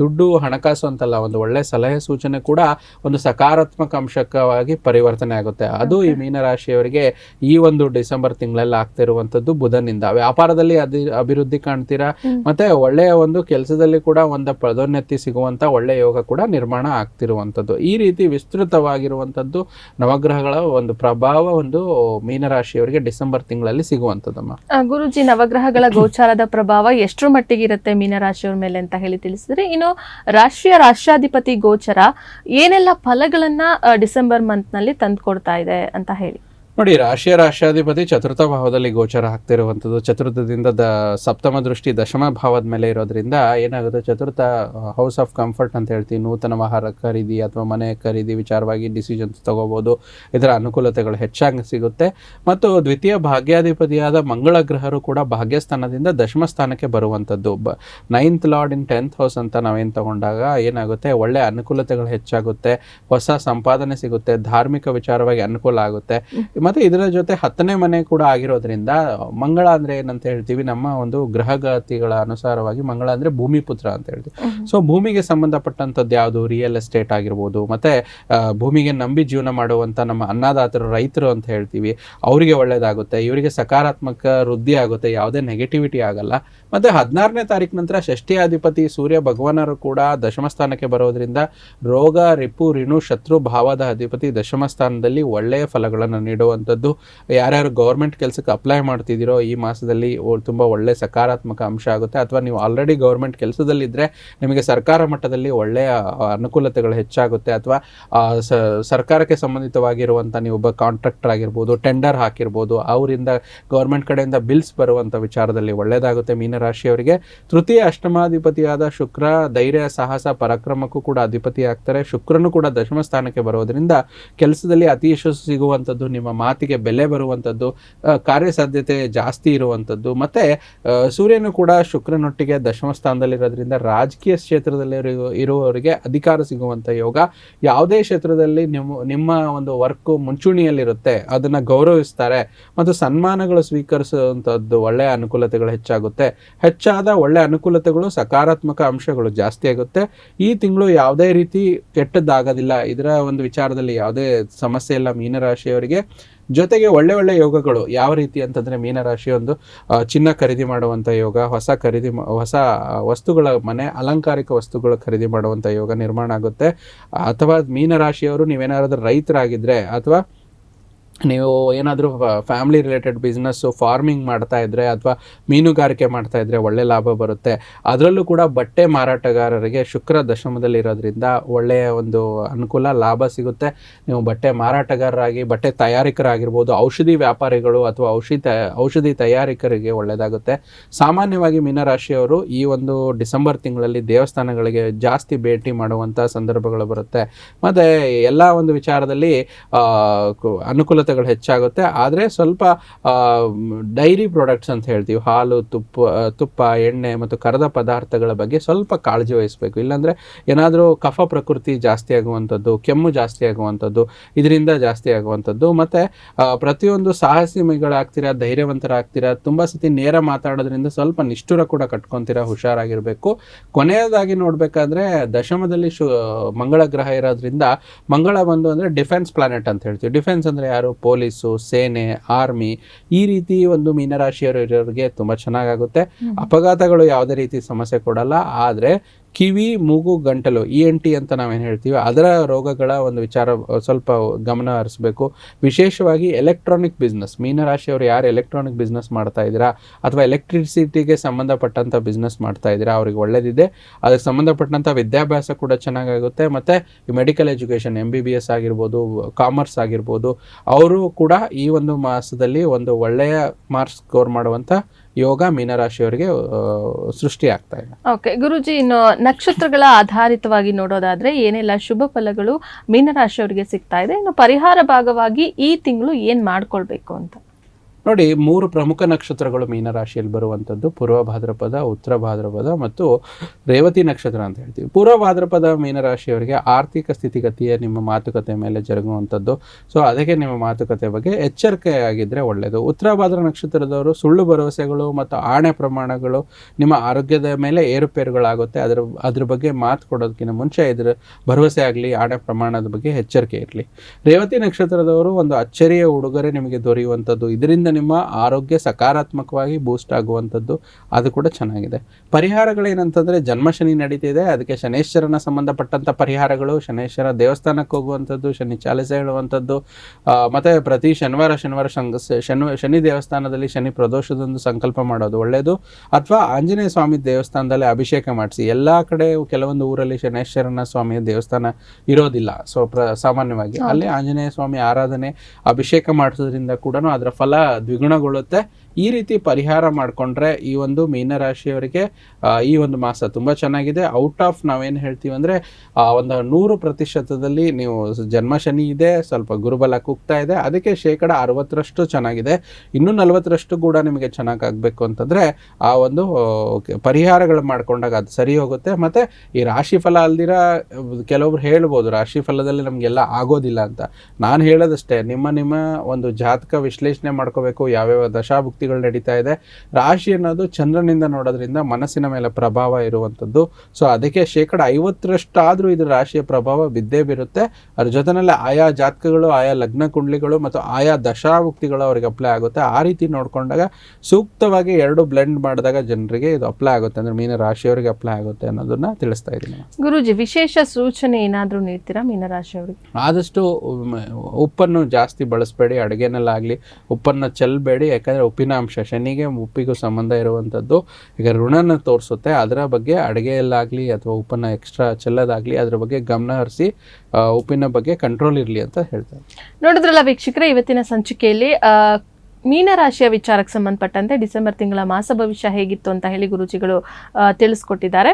Speaker 2: ದುಡ್ಡು ಹಣಕಾಸು ಅಂತಲ್ಲ ಒಂದು ಒಳ್ಳೆ ಸಲಹೆ ಸೂಚನೆ ಕೂಡ ಒಂದು ಸಕಾರಾತ್ಮಕ ಅಂಶಕವಾಗಿ ಪರಿವರ್ತನೆ ಆಗುತ್ತೆ. ಅದು ಈ ಮೀನರಾಶಿಯವರಿಗೆ ಈ ಒಂದು ಡಿಸೆಂಬರ್ ತಿಂಗಳಲ್ಲಿ ಆಗ್ತಿರುವಂತದ್ದು ಬುಧನಿಂದ. ವ್ಯಾಪಾರದಲ್ಲಿ ಅದಿ ಅಭಿವೃದ್ಧಿ ಕಾಣ್ತೀರಾ? ಮತ್ತೆ ಒಳ್ಳೆಯ ಒಂದು ಕೆಲಸದಲ್ಲಿ ಕೂಡ ಒಂದು ಪದೋನ್ನತಿ ಸಿಗುವಂತ ಒಳ್ಳೆ ಯೋಗ ಕೂಡ ನಿರ್ಮಾಣ ಆಗ್ತಿರುವಂತದ್ದು ಈ ರೀತಿ ವಿಸ್ತೃತವಾಗಿರುವಂತದ್ದು ನವಗ್ರಹಗಳ ಒಂದು ಪ್ರಭಾವ ಒಂದು ಮೀನರಾಶಿಯವರಿಗೆ ಡಿಸೆಂಬರ್ ತಿಂಗಳಲ್ಲಿ
Speaker 1: ಸಿಗುವಂಥದ್ದಮ್ಮ. ಗುರುಜಿ ನವಗ್ರಹಗಳ ಗೋಚಾರದ ಪ್ರಭಾವ ಎಷ್ಟರ ಮಟ್ಟಿಗೆ ಇರುತ್ತೆ ಮೀನರಾಶಿಯವ್ರ ಮೇಲೆ ಅಂತ ಹೇಳಿ ತಿಳಿಸಿದ್ರೆ ಇನ್ನು ರಾಷ್ಟ್ರೀಯ ರಾಷ್ಟ್ರಾಧಿಪತಿ ಗೋಚರ ಏನೆಲ್ಲ ಫಲಗಳನ್ನ ಡಿಸೆಂಬರ್ ಮಂತ್ನಲ್ಲಿ ತಂದು ಕೊಡ್ತಾ ಇದೆ ಅಂತ ಹೇಳಿ.
Speaker 2: ನೋಡಿ, ರಾಶಿಯ ರಾಷ್ಟ್ರಾಧಿಪತಿ ಚತುರ್ಥ ಭಾವದಲ್ಲಿ ಗೋಚರ ಆಗ್ತಿರುವಂಥದ್ದು. ಚತುರ್ಥದಿಂದ ದ ಸಪ್ತಮ ದೃಷ್ಟಿ ದಶಮ ಭಾವದ ಮೇಲೆ ಇರೋದ್ರಿಂದ ಏನಾಗುತ್ತೆ? ಚತುರ್ಥ ಹೌಸ್ ಆಫ್ ಕಂಫರ್ಟ್ ಅಂತ ಹೇಳ್ತೀವಿ. ನೂತನ ಆಹಾರ ಖರೀದಿ ಅಥವಾ ಮನೆ ಖರೀದಿ ವಿಚಾರವಾಗಿ ಡಿಸಿಷನ್ಸ್ ತಗೋಬೋದು. ಇದರ ಅನುಕೂಲತೆಗಳು ಹೆಚ್ಚಾಗಿ ಸಿಗುತ್ತೆ. ಮತ್ತು ದ್ವಿತೀಯ ಭಾಗ್ಯಾಧಿಪತಿಯಾದ ಮಂಗಳ ಗ್ರಹರು ಕೂಡ ಭಾಗ್ಯಸ್ಥಾನದಿಂದ ದಶಮ ಸ್ಥಾನಕ್ಕೆ ಬರುವಂಥದ್ದು. ಬ ninth lord in tenth house ಅಂತ ನಾವೇನು ತಗೊಂಡಾಗ ಏನಾಗುತ್ತೆ? ಒಳ್ಳೆ ಅನುಕೂಲತೆಗಳು ಹೆಚ್ಚಾಗುತ್ತೆ. ಹೊಸ ಸಂಪಾದನೆ ಸಿಗುತ್ತೆ. ಧಾರ್ಮಿಕ ವಿಚಾರವಾಗಿ ಅನುಕೂಲ ಆಗುತ್ತೆ. ಮತ್ತೆ ಇದರ ಜೊತೆ ಹತ್ತನೇ ಮನೆ ಕೂಡ ಆಗಿರೋದ್ರಿಂದ ಮಂಗಳ ಅಂದ್ರೆ ಏನಂತ ಹೇಳ್ತೀವಿ ನಮ್ಮ ಒಂದು ಗ್ರಹಗತಿಗಳ ಅನುಸಾರವಾಗಿ ಮಂಗಳ ಅಂದ್ರೆ ಭೂಮಿ ಪುತ್ರ ಅಂತ ಹೇಳ್ತೀವಿ. ಸೊ ಭೂಮಿಗೆ ಸಂಬಂಧಪಟ್ಟಂಥದ್ದು ಯಾವುದು? ರಿಯಲ್ ಎಸ್ಟೇಟ್ ಆಗಿರ್ಬೋದು ಮತ್ತೆ ಭೂಮಿಗೆ ನಂಬಿ ಜೀವನ ಮಾಡುವಂತ ನಮ್ಮ ಅನ್ನದಾತರು ರೈತರು ಅಂತ ಹೇಳ್ತೀವಿ. ಅವರಿಗೆ ಒಳ್ಳೇದಾಗುತ್ತೆ ಇವರಿಗೆ ಸಕಾರಾತ್ಮಕ ವೃದ್ಧಿ ಆಗುತ್ತೆ ಯಾವುದೇ ನೆಗೆಟಿವಿಟಿ ಆಗಲ್ಲ. ಮತ್ತೆ ಹದಿನಾರನೇ ತಾರೀಕು ನಂತರ ಷಷ್ಠಿಯಾಧಿಪತಿ ಸೂರ್ಯ ಭಗವಾನರು ಕೂಡ ದಶಮ ಸ್ಥಾನಕ್ಕೆ ಬರೋದ್ರಿಂದ ರೋಗ, ರಿಪು, ರಿಣು, ಶತ್ರು, ಭಾವದ ಅಧಿಪತಿ ದಶಮ ಸ್ಥಾನದಲ್ಲಿ ಒಳ್ಳೆಯ ಫಲಗಳನ್ನು ನೀಡುವಂಥದ್ದು. ಯಾರ್ಯಾರು ಗೌರ್ಮೆಂಟ್ ಕೆಲಸಕ್ಕೆ ಅಪ್ಲೈ ಮಾಡ್ತಿದ್ದೀರೋ ಈ ಮಾಸದಲ್ಲಿ ತುಂಬ ಒಳ್ಳೆಯ ಒಳ್ಳೆ ಸಕಾರಾತ್ಮಕ ಅಂಶ ಆಗುತ್ತೆ. ಅಥವಾ ನೀವು ಆಲ್ರೆಡಿ ಗೌರ್ಮೆಂಟ್ ಕೆಲಸದಲ್ಲಿದ್ದರೆ ನಿಮಗೆ ಸರ್ಕಾರ ಮಟ್ಟದಲ್ಲಿ ಒಳ್ಳೆಯ ಅನುಕೂಲತೆಗಳು ಹೆಚ್ಚಾಗುತ್ತೆ. ಅಥವಾ ಸರ್ಕಾರಕ್ಕೆ ಸಂಬಂಧಿತವಾಗಿರುವಂಥ ನೀವು ಒಬ್ಬ ಕಾಂಟ್ರಾಕ್ಟರ್ ಆಗಿರ್ಬೋದು ಟೆಂಡರ್ ಹಾಕಿರ್ಬೋದು, ಅವರಿಂದ ಗೌರ್ಮೆಂಟ್ ಕಡೆಯಿಂದ ಬಿಲ್ಸ್ ಬರುವಂಥ ವಿಚಾರದಲ್ಲಿ ಒಳ್ಳೆಯದಾಗುತ್ತೆ. ಮೀನರಾಶಿಯವರಿಗೆ ತೃತೀಯ ಅಷ್ಟಮಾಧಿಪತಿಯಾದ ಶುಕ್ರ ಧೈರ್ಯ, ಸಾಹಸ, ಪರಾಕ್ರಮಕ್ಕೂ ಕೂಡ ಅಧಿಪತಿ ಆಗ್ತಾರೆ. ಶುಕ್ರನು ಕೂಡ ದಶಮ ಸ್ಥಾನಕ್ಕೆ ಬರೋದರಿಂದ ಕೆಲಸದಲ್ಲಿ ಅತಿ ಯಶಸ್ಸು ಸಿಗುವಂಥದ್ದು, ನಿಮ್ಮ ಮಾತಿಗೆ ಬೆಲೆ ಬರುವಂಥದ್ದು ಕಾರ್ಯಸಾಧ್ಯತೆ ಜಾಸ್ತಿ ಇರುವಂಥದ್ದು. ಮತ್ತೆ ಸೂರ್ಯನು ಕೂಡ ಶುಕ್ರನೊಟ್ಟಿಗೆ ದಶಮ ಸ್ಥಾನದಲ್ಲಿರೋದ್ರಿಂದ ರಾಜಕೀಯ ಕ್ಷೇತ್ರದಲ್ಲಿ ಇರೋ- ಇರುವವರಿಗೆ ಅಧಿಕಾರ ಸಿಗುವಂಥ ಯೋಗ. ಯಾವುದೇ ಕ್ಷೇತ್ರದಲ್ಲಿ ನಿಮ್ಮ ನಿಮ್ಮ ಒಂದು ವರ್ಕ್ ಮುಂಚೂಣಿಯಲ್ಲಿರುತ್ತೆ, ಅದನ್ನು ಗೌರವಿಸ್ತಾರೆ. ಮತ್ತು ಸನ್ಮಾನಗಳು ಸ್ವೀಕರಿಸುವಂಥದ್ದು ಒಳ್ಳೆಯ ಅನುಕೂಲತೆಗಳು ಹೆಚ್ಚಾಗುತ್ತೆ. ಹೆಚ್ಚಾದ ಒಳ್ಳೆ ಅನುಕೂಲತೆಗಳು ಸಕಾರಾತ್ಮಕ ಅಂಶಗಳು ಜಾಸ್ತಿ ಆಗುತ್ತೆ. ಈ ತಿಂಗಳು ಯಾವುದೇ ರೀತಿ ಕೆಟ್ಟದ್ದಾಗೋದಿಲ್ಲ. ಇದರ ಒಂದು ವಿಚಾರದಲ್ಲಿ ಯಾವುದೇ ಸಮಸ್ಯೆ ಇಲ್ಲ ಮೀನರಾಶಿಯವರಿಗೆ. ಜೊತೆಗೆ ಒಳ್ಳೆ ಒಳ್ಳೆ ಯೋಗಗಳು ಯಾವ ರೀತಿ ಅಂತಂದ್ರೆ ಮೀನರಾಶಿ ಒಂದು ಚಿನ್ನ ಖರೀದಿ ಮಾಡುವಂಥ ಯೋಗ, ಹೊಸ ಖರೀದಿ ಹೊಸ ವಸ್ತುಗಳ ಮನೆ, ಅಲಂಕಾರಿಕ ವಸ್ತುಗಳು ಖರೀದಿ ಮಾಡುವಂಥ ಯೋಗ ನಿರ್ಮಾಣ ಆಗುತ್ತೆ. ಅಥವಾ ಮೀನರಾಶಿಯವರು ನೀವೇನಾದ್ರೂ ರೈತರಾಗಿದ್ದರೆ ಅಥವಾ ನೀವು ಏನಾದರೂ ಫ್ಯಾಮಿಲಿ ರಿಲೇಟೆಡ್ ಬಿಸ್ನೆಸ್ಸು ಫಾರ್ಮಿಂಗ್ ಮಾಡ್ತಾ ಇದ್ದರೆ ಅಥವಾ ಮೀನುಗಾರಿಕೆ ಮಾಡ್ತಾ ಇದ್ದರೆ ಒಳ್ಳೆ ಲಾಭ ಬರುತ್ತೆ. ಅದರಲ್ಲೂ ಕೂಡ ಬಟ್ಟೆ ಮಾರಾಟಗಾರರಿಗೆ ಶುಕ್ರ ದಶಮದಲ್ಲಿ ಇರೋದ್ರಿಂದ ಒಳ್ಳೆಯ ಒಂದು ಅನುಕೂಲ ಲಾಭ ಸಿಗುತ್ತೆ. ನೀವು ಬಟ್ಟೆ ಮಾರಾಟಗಾರರಾಗಿ ಬಟ್ಟೆ ತಯಾರಿಕರಾಗಿರ್ಬೋದು ಔಷಧಿ ವ್ಯಾಪಾರಿಗಳು ಅಥವಾ ಔಷಧಿ ಔಷಧಿ ತಯಾರಿಕರಿಗೆ ಒಳ್ಳೆಯದಾಗುತ್ತೆ. ಸಾಮಾನ್ಯವಾಗಿ ಮೀನರಾಶಿಯವರು ಈ ಒಂದು ಡಿಸೆಂಬರ್ ತಿಂಗಳಲ್ಲಿ ದೇವಸ್ಥಾನಗಳಿಗೆ ಜಾಸ್ತಿ ಭೇಟಿ ಮಾಡುವಂಥ ಸಂದರ್ಭಗಳು ಬರುತ್ತೆ. ಮತ್ತು ಎಲ್ಲ ಒಂದು ವಿಚಾರದಲ್ಲಿ ಆ, ಅನುಕೂಲತೆಗಳು ಹೆಚ್ಚಾಗುತ್ತೆ. ಆದರೆ ಸ್ವಲ್ಪ ಡೈರಿ ಪ್ರಾಡಕ್ಟ್ಸ್ ಅಂತ ಹೇಳ್ತೀವಿ. ಹಾಲು, ತುಪ್ಪ ತುಪ್ಪ, ಎಣ್ಣೆ ಮತ್ತು ಕರದ ಪದಾರ್ಥಗಳ ಬಗ್ಗೆ ಸ್ವಲ್ಪ ಕಾಳಜಿ ವಹಿಸಬೇಕು. ಇಲ್ಲಾಂದರೆ ಏನಾದರೂ ಕಫ ಪ್ರಕೃತಿ ಜಾಸ್ತಿ ಆಗುವಂಥದ್ದು, ಕೆಮ್ಮು ಜಾಸ್ತಿ ಆಗುವಂಥದ್ದು, ಇದರಿಂದ ಜಾಸ್ತಿ ಆಗುವಂಥದ್ದು. ಮತ್ತು ಪ್ರತಿಯೊಂದು ಸಾಹಸಿಮಿಗಳಾಗ್ತೀರಾ, ಧೈರ್ಯವಂತರಾಗ್ತೀರಾ, ತುಂಬ ಸತಿ ನೇರ ಮಾತಾಡೋದ್ರಿಂದ ಸ್ವಲ್ಪ ನಿಷ್ಠುರ ಕೂಡ ಕಟ್ಕೊತೀರಾ, ಹುಷಾರಾಗಿರಬೇಕು. ಕೊನೆಯದಾಗಿ ನೋಡಬೇಕಾದ್ರೆ ದಶಮದಲ್ಲಿ ಶು ಮಂಗಳ ಗ್ರಹ ಇರೋದ್ರಿಂದ ಮಂಗಳ ಬಂದು ಅಂದರೆ ಡಿಫೆನ್ಸ್ ಪ್ಲಾನೆಟ್ ಅಂತ ಹೇಳ್ತೀವಿ. ಡಿಫೆನ್ಸ್ ಅಂದರೆ ಯಾರು? ಪೊಲೀಸು ಸೇನೆ ಆರ್ಮಿ ಈ ರೀತಿ ಒಂದು ಮೀನರಾಶಿಯವರು ಇರೋರಿಗೆ ತುಂಬ ಚೆನ್ನಾಗಾಗುತ್ತೆ. ಅಪಘಾತಗಳು ಯಾವುದೇ ರೀತಿ ಸಮಸ್ಯೆ ಕೊಡಲ್ಲ. ಆದರೆ ಕಿವಿ, ಮೂಗು, ಗಂಟಲು ಇ ಎನ್ ಟಿ ಅಂತ ನಾವೇನು ಹೇಳ್ತೀವಿ ಅದರ ರೋಗಗಳ ಒಂದು ವಿಚಾರ ಸ್ವಲ್ಪ ಗಮನ ಹರಿಸಬೇಕು. ವಿಶೇಷವಾಗಿ ಎಲೆಕ್ಟ್ರಾನಿಕ್ ಬಿಸ್ನೆಸ್ ಮೀನರಾಶಿಯವರು ಯಾರು ಎಲೆಕ್ಟ್ರಾನಿಕ್ ಬಿಸ್ನೆಸ್ ಮಾಡ್ತಾ ಇದ್ದೀರಾ? ಅಥವಾ ಎಲೆಕ್ಟ್ರಿಸಿಟಿಗೆ ಸಂಬಂಧಪಟ್ಟಂಥ ಬಿಸ್ನೆಸ್ ಮಾಡ್ತಾ ಇದ್ದೀರಾ? ಅವ್ರಿಗೆ ಒಳ್ಳೆಯದಿದೆ ಅದಕ್ಕೆ ಸಂಬಂಧಪಟ್ಟಂಥ ವಿದ್ಯಾಭ್ಯಾಸ ಕೂಡ ಚೆನ್ನಾಗಾಗುತ್ತೆ. ಮತ್ತು medical education M B B S ಆಗಿರ್ಬೋದು ಕಾಮರ್ಸ್ ಆಗಿರ್ಬೋದು, ಅವರು ಕೂಡ ಈ ಒಂದು ಮಾಸದಲ್ಲಿ ಒಂದು ಒಳ್ಳೆಯ ಮಾರ್ಕ್ಸ್ ಸ್ಕೋರ್ ಮಾಡುವಂಥ ಯೋಗ ಮೀನರಾಶಿಯವರಿಗೆ ಸೃಷ್ಟಿ ಆಗ್ತಾ ಇದೆ.
Speaker 1: ಓಕೆ ಗುರುಜಿ, ಇನ್ನು ನಕ್ಷತ್ರಗಳ ಆಧಾರಿತವಾಗಿ ನೋಡೋದಾದ್ರೆ ಏನೆಲ್ಲ ಶುಭ ಫಲಗಳು ಮೀನರಾಶಿಯವರಿಗೆ ಸಿಗ್ತಾ ಇದೆ. ಇನ್ನು ಪರಿಹಾರ ಭಾಗವಾಗಿ ಈ ತಿಂಗಳು ಏನ್ ಮಾಡ್ಕೊಳ್ಬೇಕು ಅಂತ?
Speaker 2: ನೋಡಿ, ಮೂರು ಪ್ರಮುಖ ನಕ್ಷತ್ರಗಳು ಮೀನರಾಶಿಯಲ್ಲಿ ಬರುವಂಥದ್ದು. ಪೂರ್ವ ಭಾದ್ರಪದ, ಉತ್ತರ ಭಾದ್ರಪದ ಮತ್ತು ರೇವತಿ ನಕ್ಷತ್ರ ಅಂತ ಹೇಳ್ತೀವಿ. ಪೂರ್ವ ಭಾದ್ರಪದ ಮೀನರಾಶಿಯವರಿಗೆ ಆರ್ಥಿಕ ಸ್ಥಿತಿಗತಿಯ ನಿಮ್ಮ ಮಾತುಕತೆ ಮೇಲೆ ಜರುಗುವಂಥದ್ದು. ಸೊ ಅದಕ್ಕೆ ನಿಮ್ಮ ಮಾತುಕತೆ ಬಗ್ಗೆ ಎಚ್ಚರಿಕೆಯಾಗಿದ್ದರೆ ಒಳ್ಳೆಯದು ಉತ್ತರ ಭಾದ್ರ ನಕ್ಷತ್ರದವರು ಸುಳ್ಳು ಭರವಸೆಗಳು ಮತ್ತು ಆಣೆ ಪ್ರಮಾಣಗಳು ನಿಮ್ಮ ಆರೋಗ್ಯದ ಮೇಲೆ ಏರುಪೇರುಗಳಾಗುತ್ತೆ. ಅದರ, ಅದ್ರ ಬಗ್ಗೆ ಮಾತು ಕೊಡೋದಕ್ಕಿಂತ ಮುಂಚೆ ಇದ್ರ ಭರವಸೆ ಆಗಲಿ, ಆಣೆ ಪ್ರಮಾಣದ ಬಗ್ಗೆ ಎಚ್ಚರಿಕೆ ಇರಲಿ. ರೇವತಿ ನಕ್ಷತ್ರದವರು ಒಂದು ಅಚ್ಚರಿಯ ಉಡುಗೊರೆ ನಿಮಗೆ ದೊರೆಯುವಂಥದ್ದು. ಇದರಿಂದ ನಿಮ್ಮ ಆರೋಗ್ಯ ಸಕಾರಾತ್ಮಕವಾಗಿ ಬೂಸ್ಟ್ ಆಗುವಂಥದ್ದು ಅದು ಕೂಡ ಚೆನ್ನಾಗಿದೆ. ಪರಿಹಾರಗಳೇನಂತಂದರೆ ಜನ್ಮಶನಿ ನಡೀತಿದೆ ಅದಕ್ಕೆ ಶನೇಶ್ವರನ ಸಂಬಂಧಪಟ್ಟಂಥ ಪರಿಹಾರಗಳು ಶನೇಶ್ವರ ದೇವಸ್ಥಾನಕ್ಕೆ ಹೋಗುವಂಥದ್ದು ಶನಿ ಚಾಲಿಸ ಹೇಳುವಂಥದ್ದು ಮತ್ತು ಪ್ರತಿ ಶನಿವಾರ ಶನಿವಾರ ಶಂಗ ಶನಿ ಶನಿ ದೇವಸ್ಥಾನದಲ್ಲಿ ಶನಿ ಪ್ರದೋಷದೊಂದು ಸಂಕಲ್ಪ ಮಾಡೋದು ಒಳ್ಳೆಯದು ಅಥವಾ ಆಂಜನೇಯ ಸ್ವಾಮಿ ದೇವಸ್ಥಾನದಲ್ಲಿ ಅಭಿಷೇಕ ಮಾಡಿಸಿ. ಎಲ್ಲ ಕಡೆ ಕೆಲವೊಂದು ಊರಲ್ಲಿ ಶನೇಶ್ವರನ ಸ್ವಾಮಿಯ ದೇವಸ್ಥಾನ ಇರೋದಿಲ್ಲ. ಸೊ ಪ್ರ ಸಾಮಾನ್ಯವಾಗಿ ಅಲ್ಲಿ ಆಂಜನೇಯ ಸ್ವಾಮಿ ಆರಾಧನೆ ಅಭಿಷೇಕ ಮಾಡಿಸೋದ್ರಿಂದ ಕೂಡ ಅದರ ಫಲ ದ್ವಿಗುಣಗೊಳ್ಳುತ್ತೆ. ಈ ರೀತಿ ಪರಿಹಾರ ಮಾಡಿಕೊಂಡ್ರೆ ಈ ಒಂದು ಮೀನರಾಶಿಯವರಿಗೆ ರಾಶಿಯವರಿಗೆ ಈ ಒಂದು ಮಾಸ ತುಂಬ ಚೆನ್ನಾಗಿದೆ. ಔಟ್ ಆಫ್ ನಾವೇನು ಹೇಳ್ತೀವಿ ಅಂದರೆ ಒಂದು ನೂರು ಪ್ರತಿಶತದಲ್ಲಿ ನೀವು ಜನ್ಮ ಶನಿ ಇದೆ, ಸ್ವಲ್ಪ ಗುರುಬಲ ಕುಗ್ತಾ ಇದೆ. ಅದಕ್ಕೆ ಶೇಕಡ ಅರವತ್ತರಷ್ಟು ಚೆನ್ನಾಗಿದೆ. ಇನ್ನೂ ನಲವತ್ತರಷ್ಟು ಕೂಡ ನಿಮಗೆ ಚೆನ್ನಾಗಾಗಬೇಕು ಅಂತಂದರೆ, ಆ ಒಂದು ಪರಿಹಾರಗಳು ಮಾಡಿಕೊಂಡಾಗ ಅದು ಸರಿ ಹೋಗುತ್ತೆ. ಮತ್ತು ಈ ರಾಶಿ ಫಲ ಅಲ್ದಿರ, ಕೆಲವೊಬ್ರು ಹೇಳ್ಬೋದು, ರಾಶಿ ಫಲದಲ್ಲಿ ನಮಗೆಲ್ಲ ಆಗೋದಿಲ್ಲ ಅಂತ. ನಾನು ಹೇಳೋದಷ್ಟೇ, ನಿಮ್ಮ ನಿಮ್ಮ ಒಂದು ಜಾತಕ ವಿಶ್ಲೇಷಣೆ ಮಾಡ್ಕೋಬೇಕು, ಯಾವ್ಯಾವ ದಶಾಭುಕ್ತಿಗಳು ನಡೀತಾ ಇದೆ. ರಾಶಿ ಅನ್ನೋದು ಚಂದ್ರನಿಂದ ನೋಡೋದ್ರಿಂದ ಮನಸ್ಸಿನ ಮೇಲೆ ಪ್ರಭಾವ ಇರುವಂಥದ್ದು. ಸೊ ಅದಕ್ಕೆ ಶೇಕಡ ಐವತ್ತರಷ್ಟಾದರೂ ಇದು ರಾಶಿಯ ಪ್ರಭಾವ ಬಿದ್ದೇ ಬೀರುತ್ತೆ. ಅದ್ರ ಜೊತೆನಲ್ಲೇ ಆಯಾ ಜಾತಕಗಳು ಆಯಾ ಲಗ್ನ ಕುಂಡ್ಲಿಗಳು ಮತ್ತು ಆಯಾ ದಶಾಭುಕ್ತಿಗಳು ಅವ್ರಿಗೆ ಅಪ್ಲೈ ಆಗುತ್ತೆ. ಆ ರೀತಿ ನೋಡಿಕೊಂಡಾಗ ಸೂಕ್ತವಾಗಿ ಎರಡು ಬ್ಲೆಂಡ್ ಮಾಡಿದಾಗ ಜನರಿಗೆ ಇದು ಅಪ್ಲೈ ಆಗುತ್ತೆ. ಅಂದರೆ ಮೀನ ರಾಶಿಯವರಿಗೆ ಅಪ್ಲೈ ಆಗುತ್ತೆ ಅನ್ನೋದನ್ನ ತಿಳಿಸ್ತಾ ಇದ್ದೀನಿ.
Speaker 1: ಗುರುಜಿ ವಿಶೇಷ ಸೂಚನೆ ಏನಾದರೂ ನೀಡ್ತೀರಾ ಮೀನರಾಶಿಯವರಿಗೆ
Speaker 2: ಆದಷ್ಟು ಉಮ್, ಉಪ್ಪನ್ನು ಜಾಸ್ತಿ ಬಳಸಬೇಡಿ. ಅಡುಗೆನಲ್ಲಾಗಲಿ ಉಪ್ಪನ್ನು ಚೆಲ್ಲಬೇಡಿ ಯಾಕಂದರೆ ಉಪ್ಪಿನ ಅಂಶ ಶನಿಗೆ ಉಪ್ಪಿಗೂ ಸಂಬಂಧ ಇರುವಂಥದ್ದು. ಈಗ ಋಣನ ತೋರಿಸುತ್ತೆ. ಅದರ ಬಗ್ಗೆ ಅಡುಗೆಯಲ್ಲಾಗಲಿ ಅಥವಾ ಉಪ್ಪನ್ನು ಎಕ್ಸ್ಟ್ರಾ ಚೆಲ್ಲೋದಾಗಲಿ ಅದರ ಬಗ್ಗೆ ಗಮನ ಹರಿಸಿ ಉಪ್ಪಿನ ಬಗ್ಗೆ ಕಂಟ್ರೋಲ್ ಇರಲಿ ಅಂತ ಹೇಳ್ತಾರೆ.
Speaker 1: ನೋಡಿದ್ರಲ್ಲ ವೀಕ್ಷಕರೇ, ಇವತ್ತಿನ ಸಂಚಿಕೆಯಲ್ಲಿ ಮೀನರಾಶಿಯ ವಿಚಾರಕ್ಕೆ ಸಂಬಂಧಪಟ್ಟಂತೆ ಡಿಸೆಂಬರ್ ತಿಂಗಳ ಮಾಸ ಭವಿಷ್ಯ ಹೇಗಿತ್ತು ಅಂತ ಹೇಳಿ ಗುರುಜಿಗಳು ತಿಳಿಸ್ಕೊಟ್ಟಿದ್ದಾರೆ.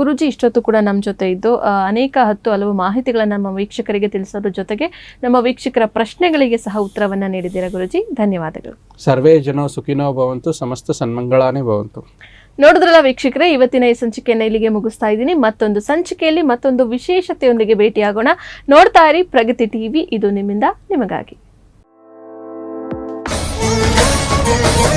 Speaker 1: ಗುರುಜಿ ಇಷ್ಟೊತ್ತು ಕೂಡ ನಮ್ಮ ಜೊತೆ ಇದ್ದು ಅನೇಕ ಹತ್ತು ಹಲವು ಮಾಹಿತಿಗಳನ್ನು ನಮ್ಮ ವೀಕ್ಷಕರಿಗೆ ತಿಳಿಸೋದ್ರ ಜೊತೆಗೆ ನಮ್ಮ ವೀಕ್ಷಕರ ಪ್ರಶ್ನೆಗಳಿಗೆ ಸಹ ಉತ್ತರವನ್ನು ನೀಡಿದ್ದೀರಾ ಗುರುಜಿ? ಧನ್ಯವಾದಗಳು.
Speaker 2: ಸರ್ವೇ ಜನೋ ಸುಖಿನೋ ಭವಂತು ಸಮಸ್ತ ಸನ್ಮಂಗಳಾನೇ ಭವಂತು.
Speaker 1: ನೋಡಿದ್ರಲ್ಲ ವೀಕ್ಷಕರೇ ಇವತ್ತಿನ ಈ ಸಂಚಿಕೆಯನ್ನು ಇಲ್ಲಿಗೆ ಮುಗಿಸ್ತಾ ಇದ್ದೀನಿ. ಮತ್ತೊಂದು ಸಂಚಿಕೆಯಲ್ಲಿ ಮತ್ತೊಂದು ವಿಶೇಷತೆಯೊಂದಿಗೆ ಭೇಟಿಯಾಗೋಣ. ನೋಡ್ತಾ ಇರಿ ಪ್ರಗತಿ ಟಿವಿ ಇದು ನಿಮ್ಮಿಂದ ನಿಮಗಾಗಿ.
Speaker 3: Müzik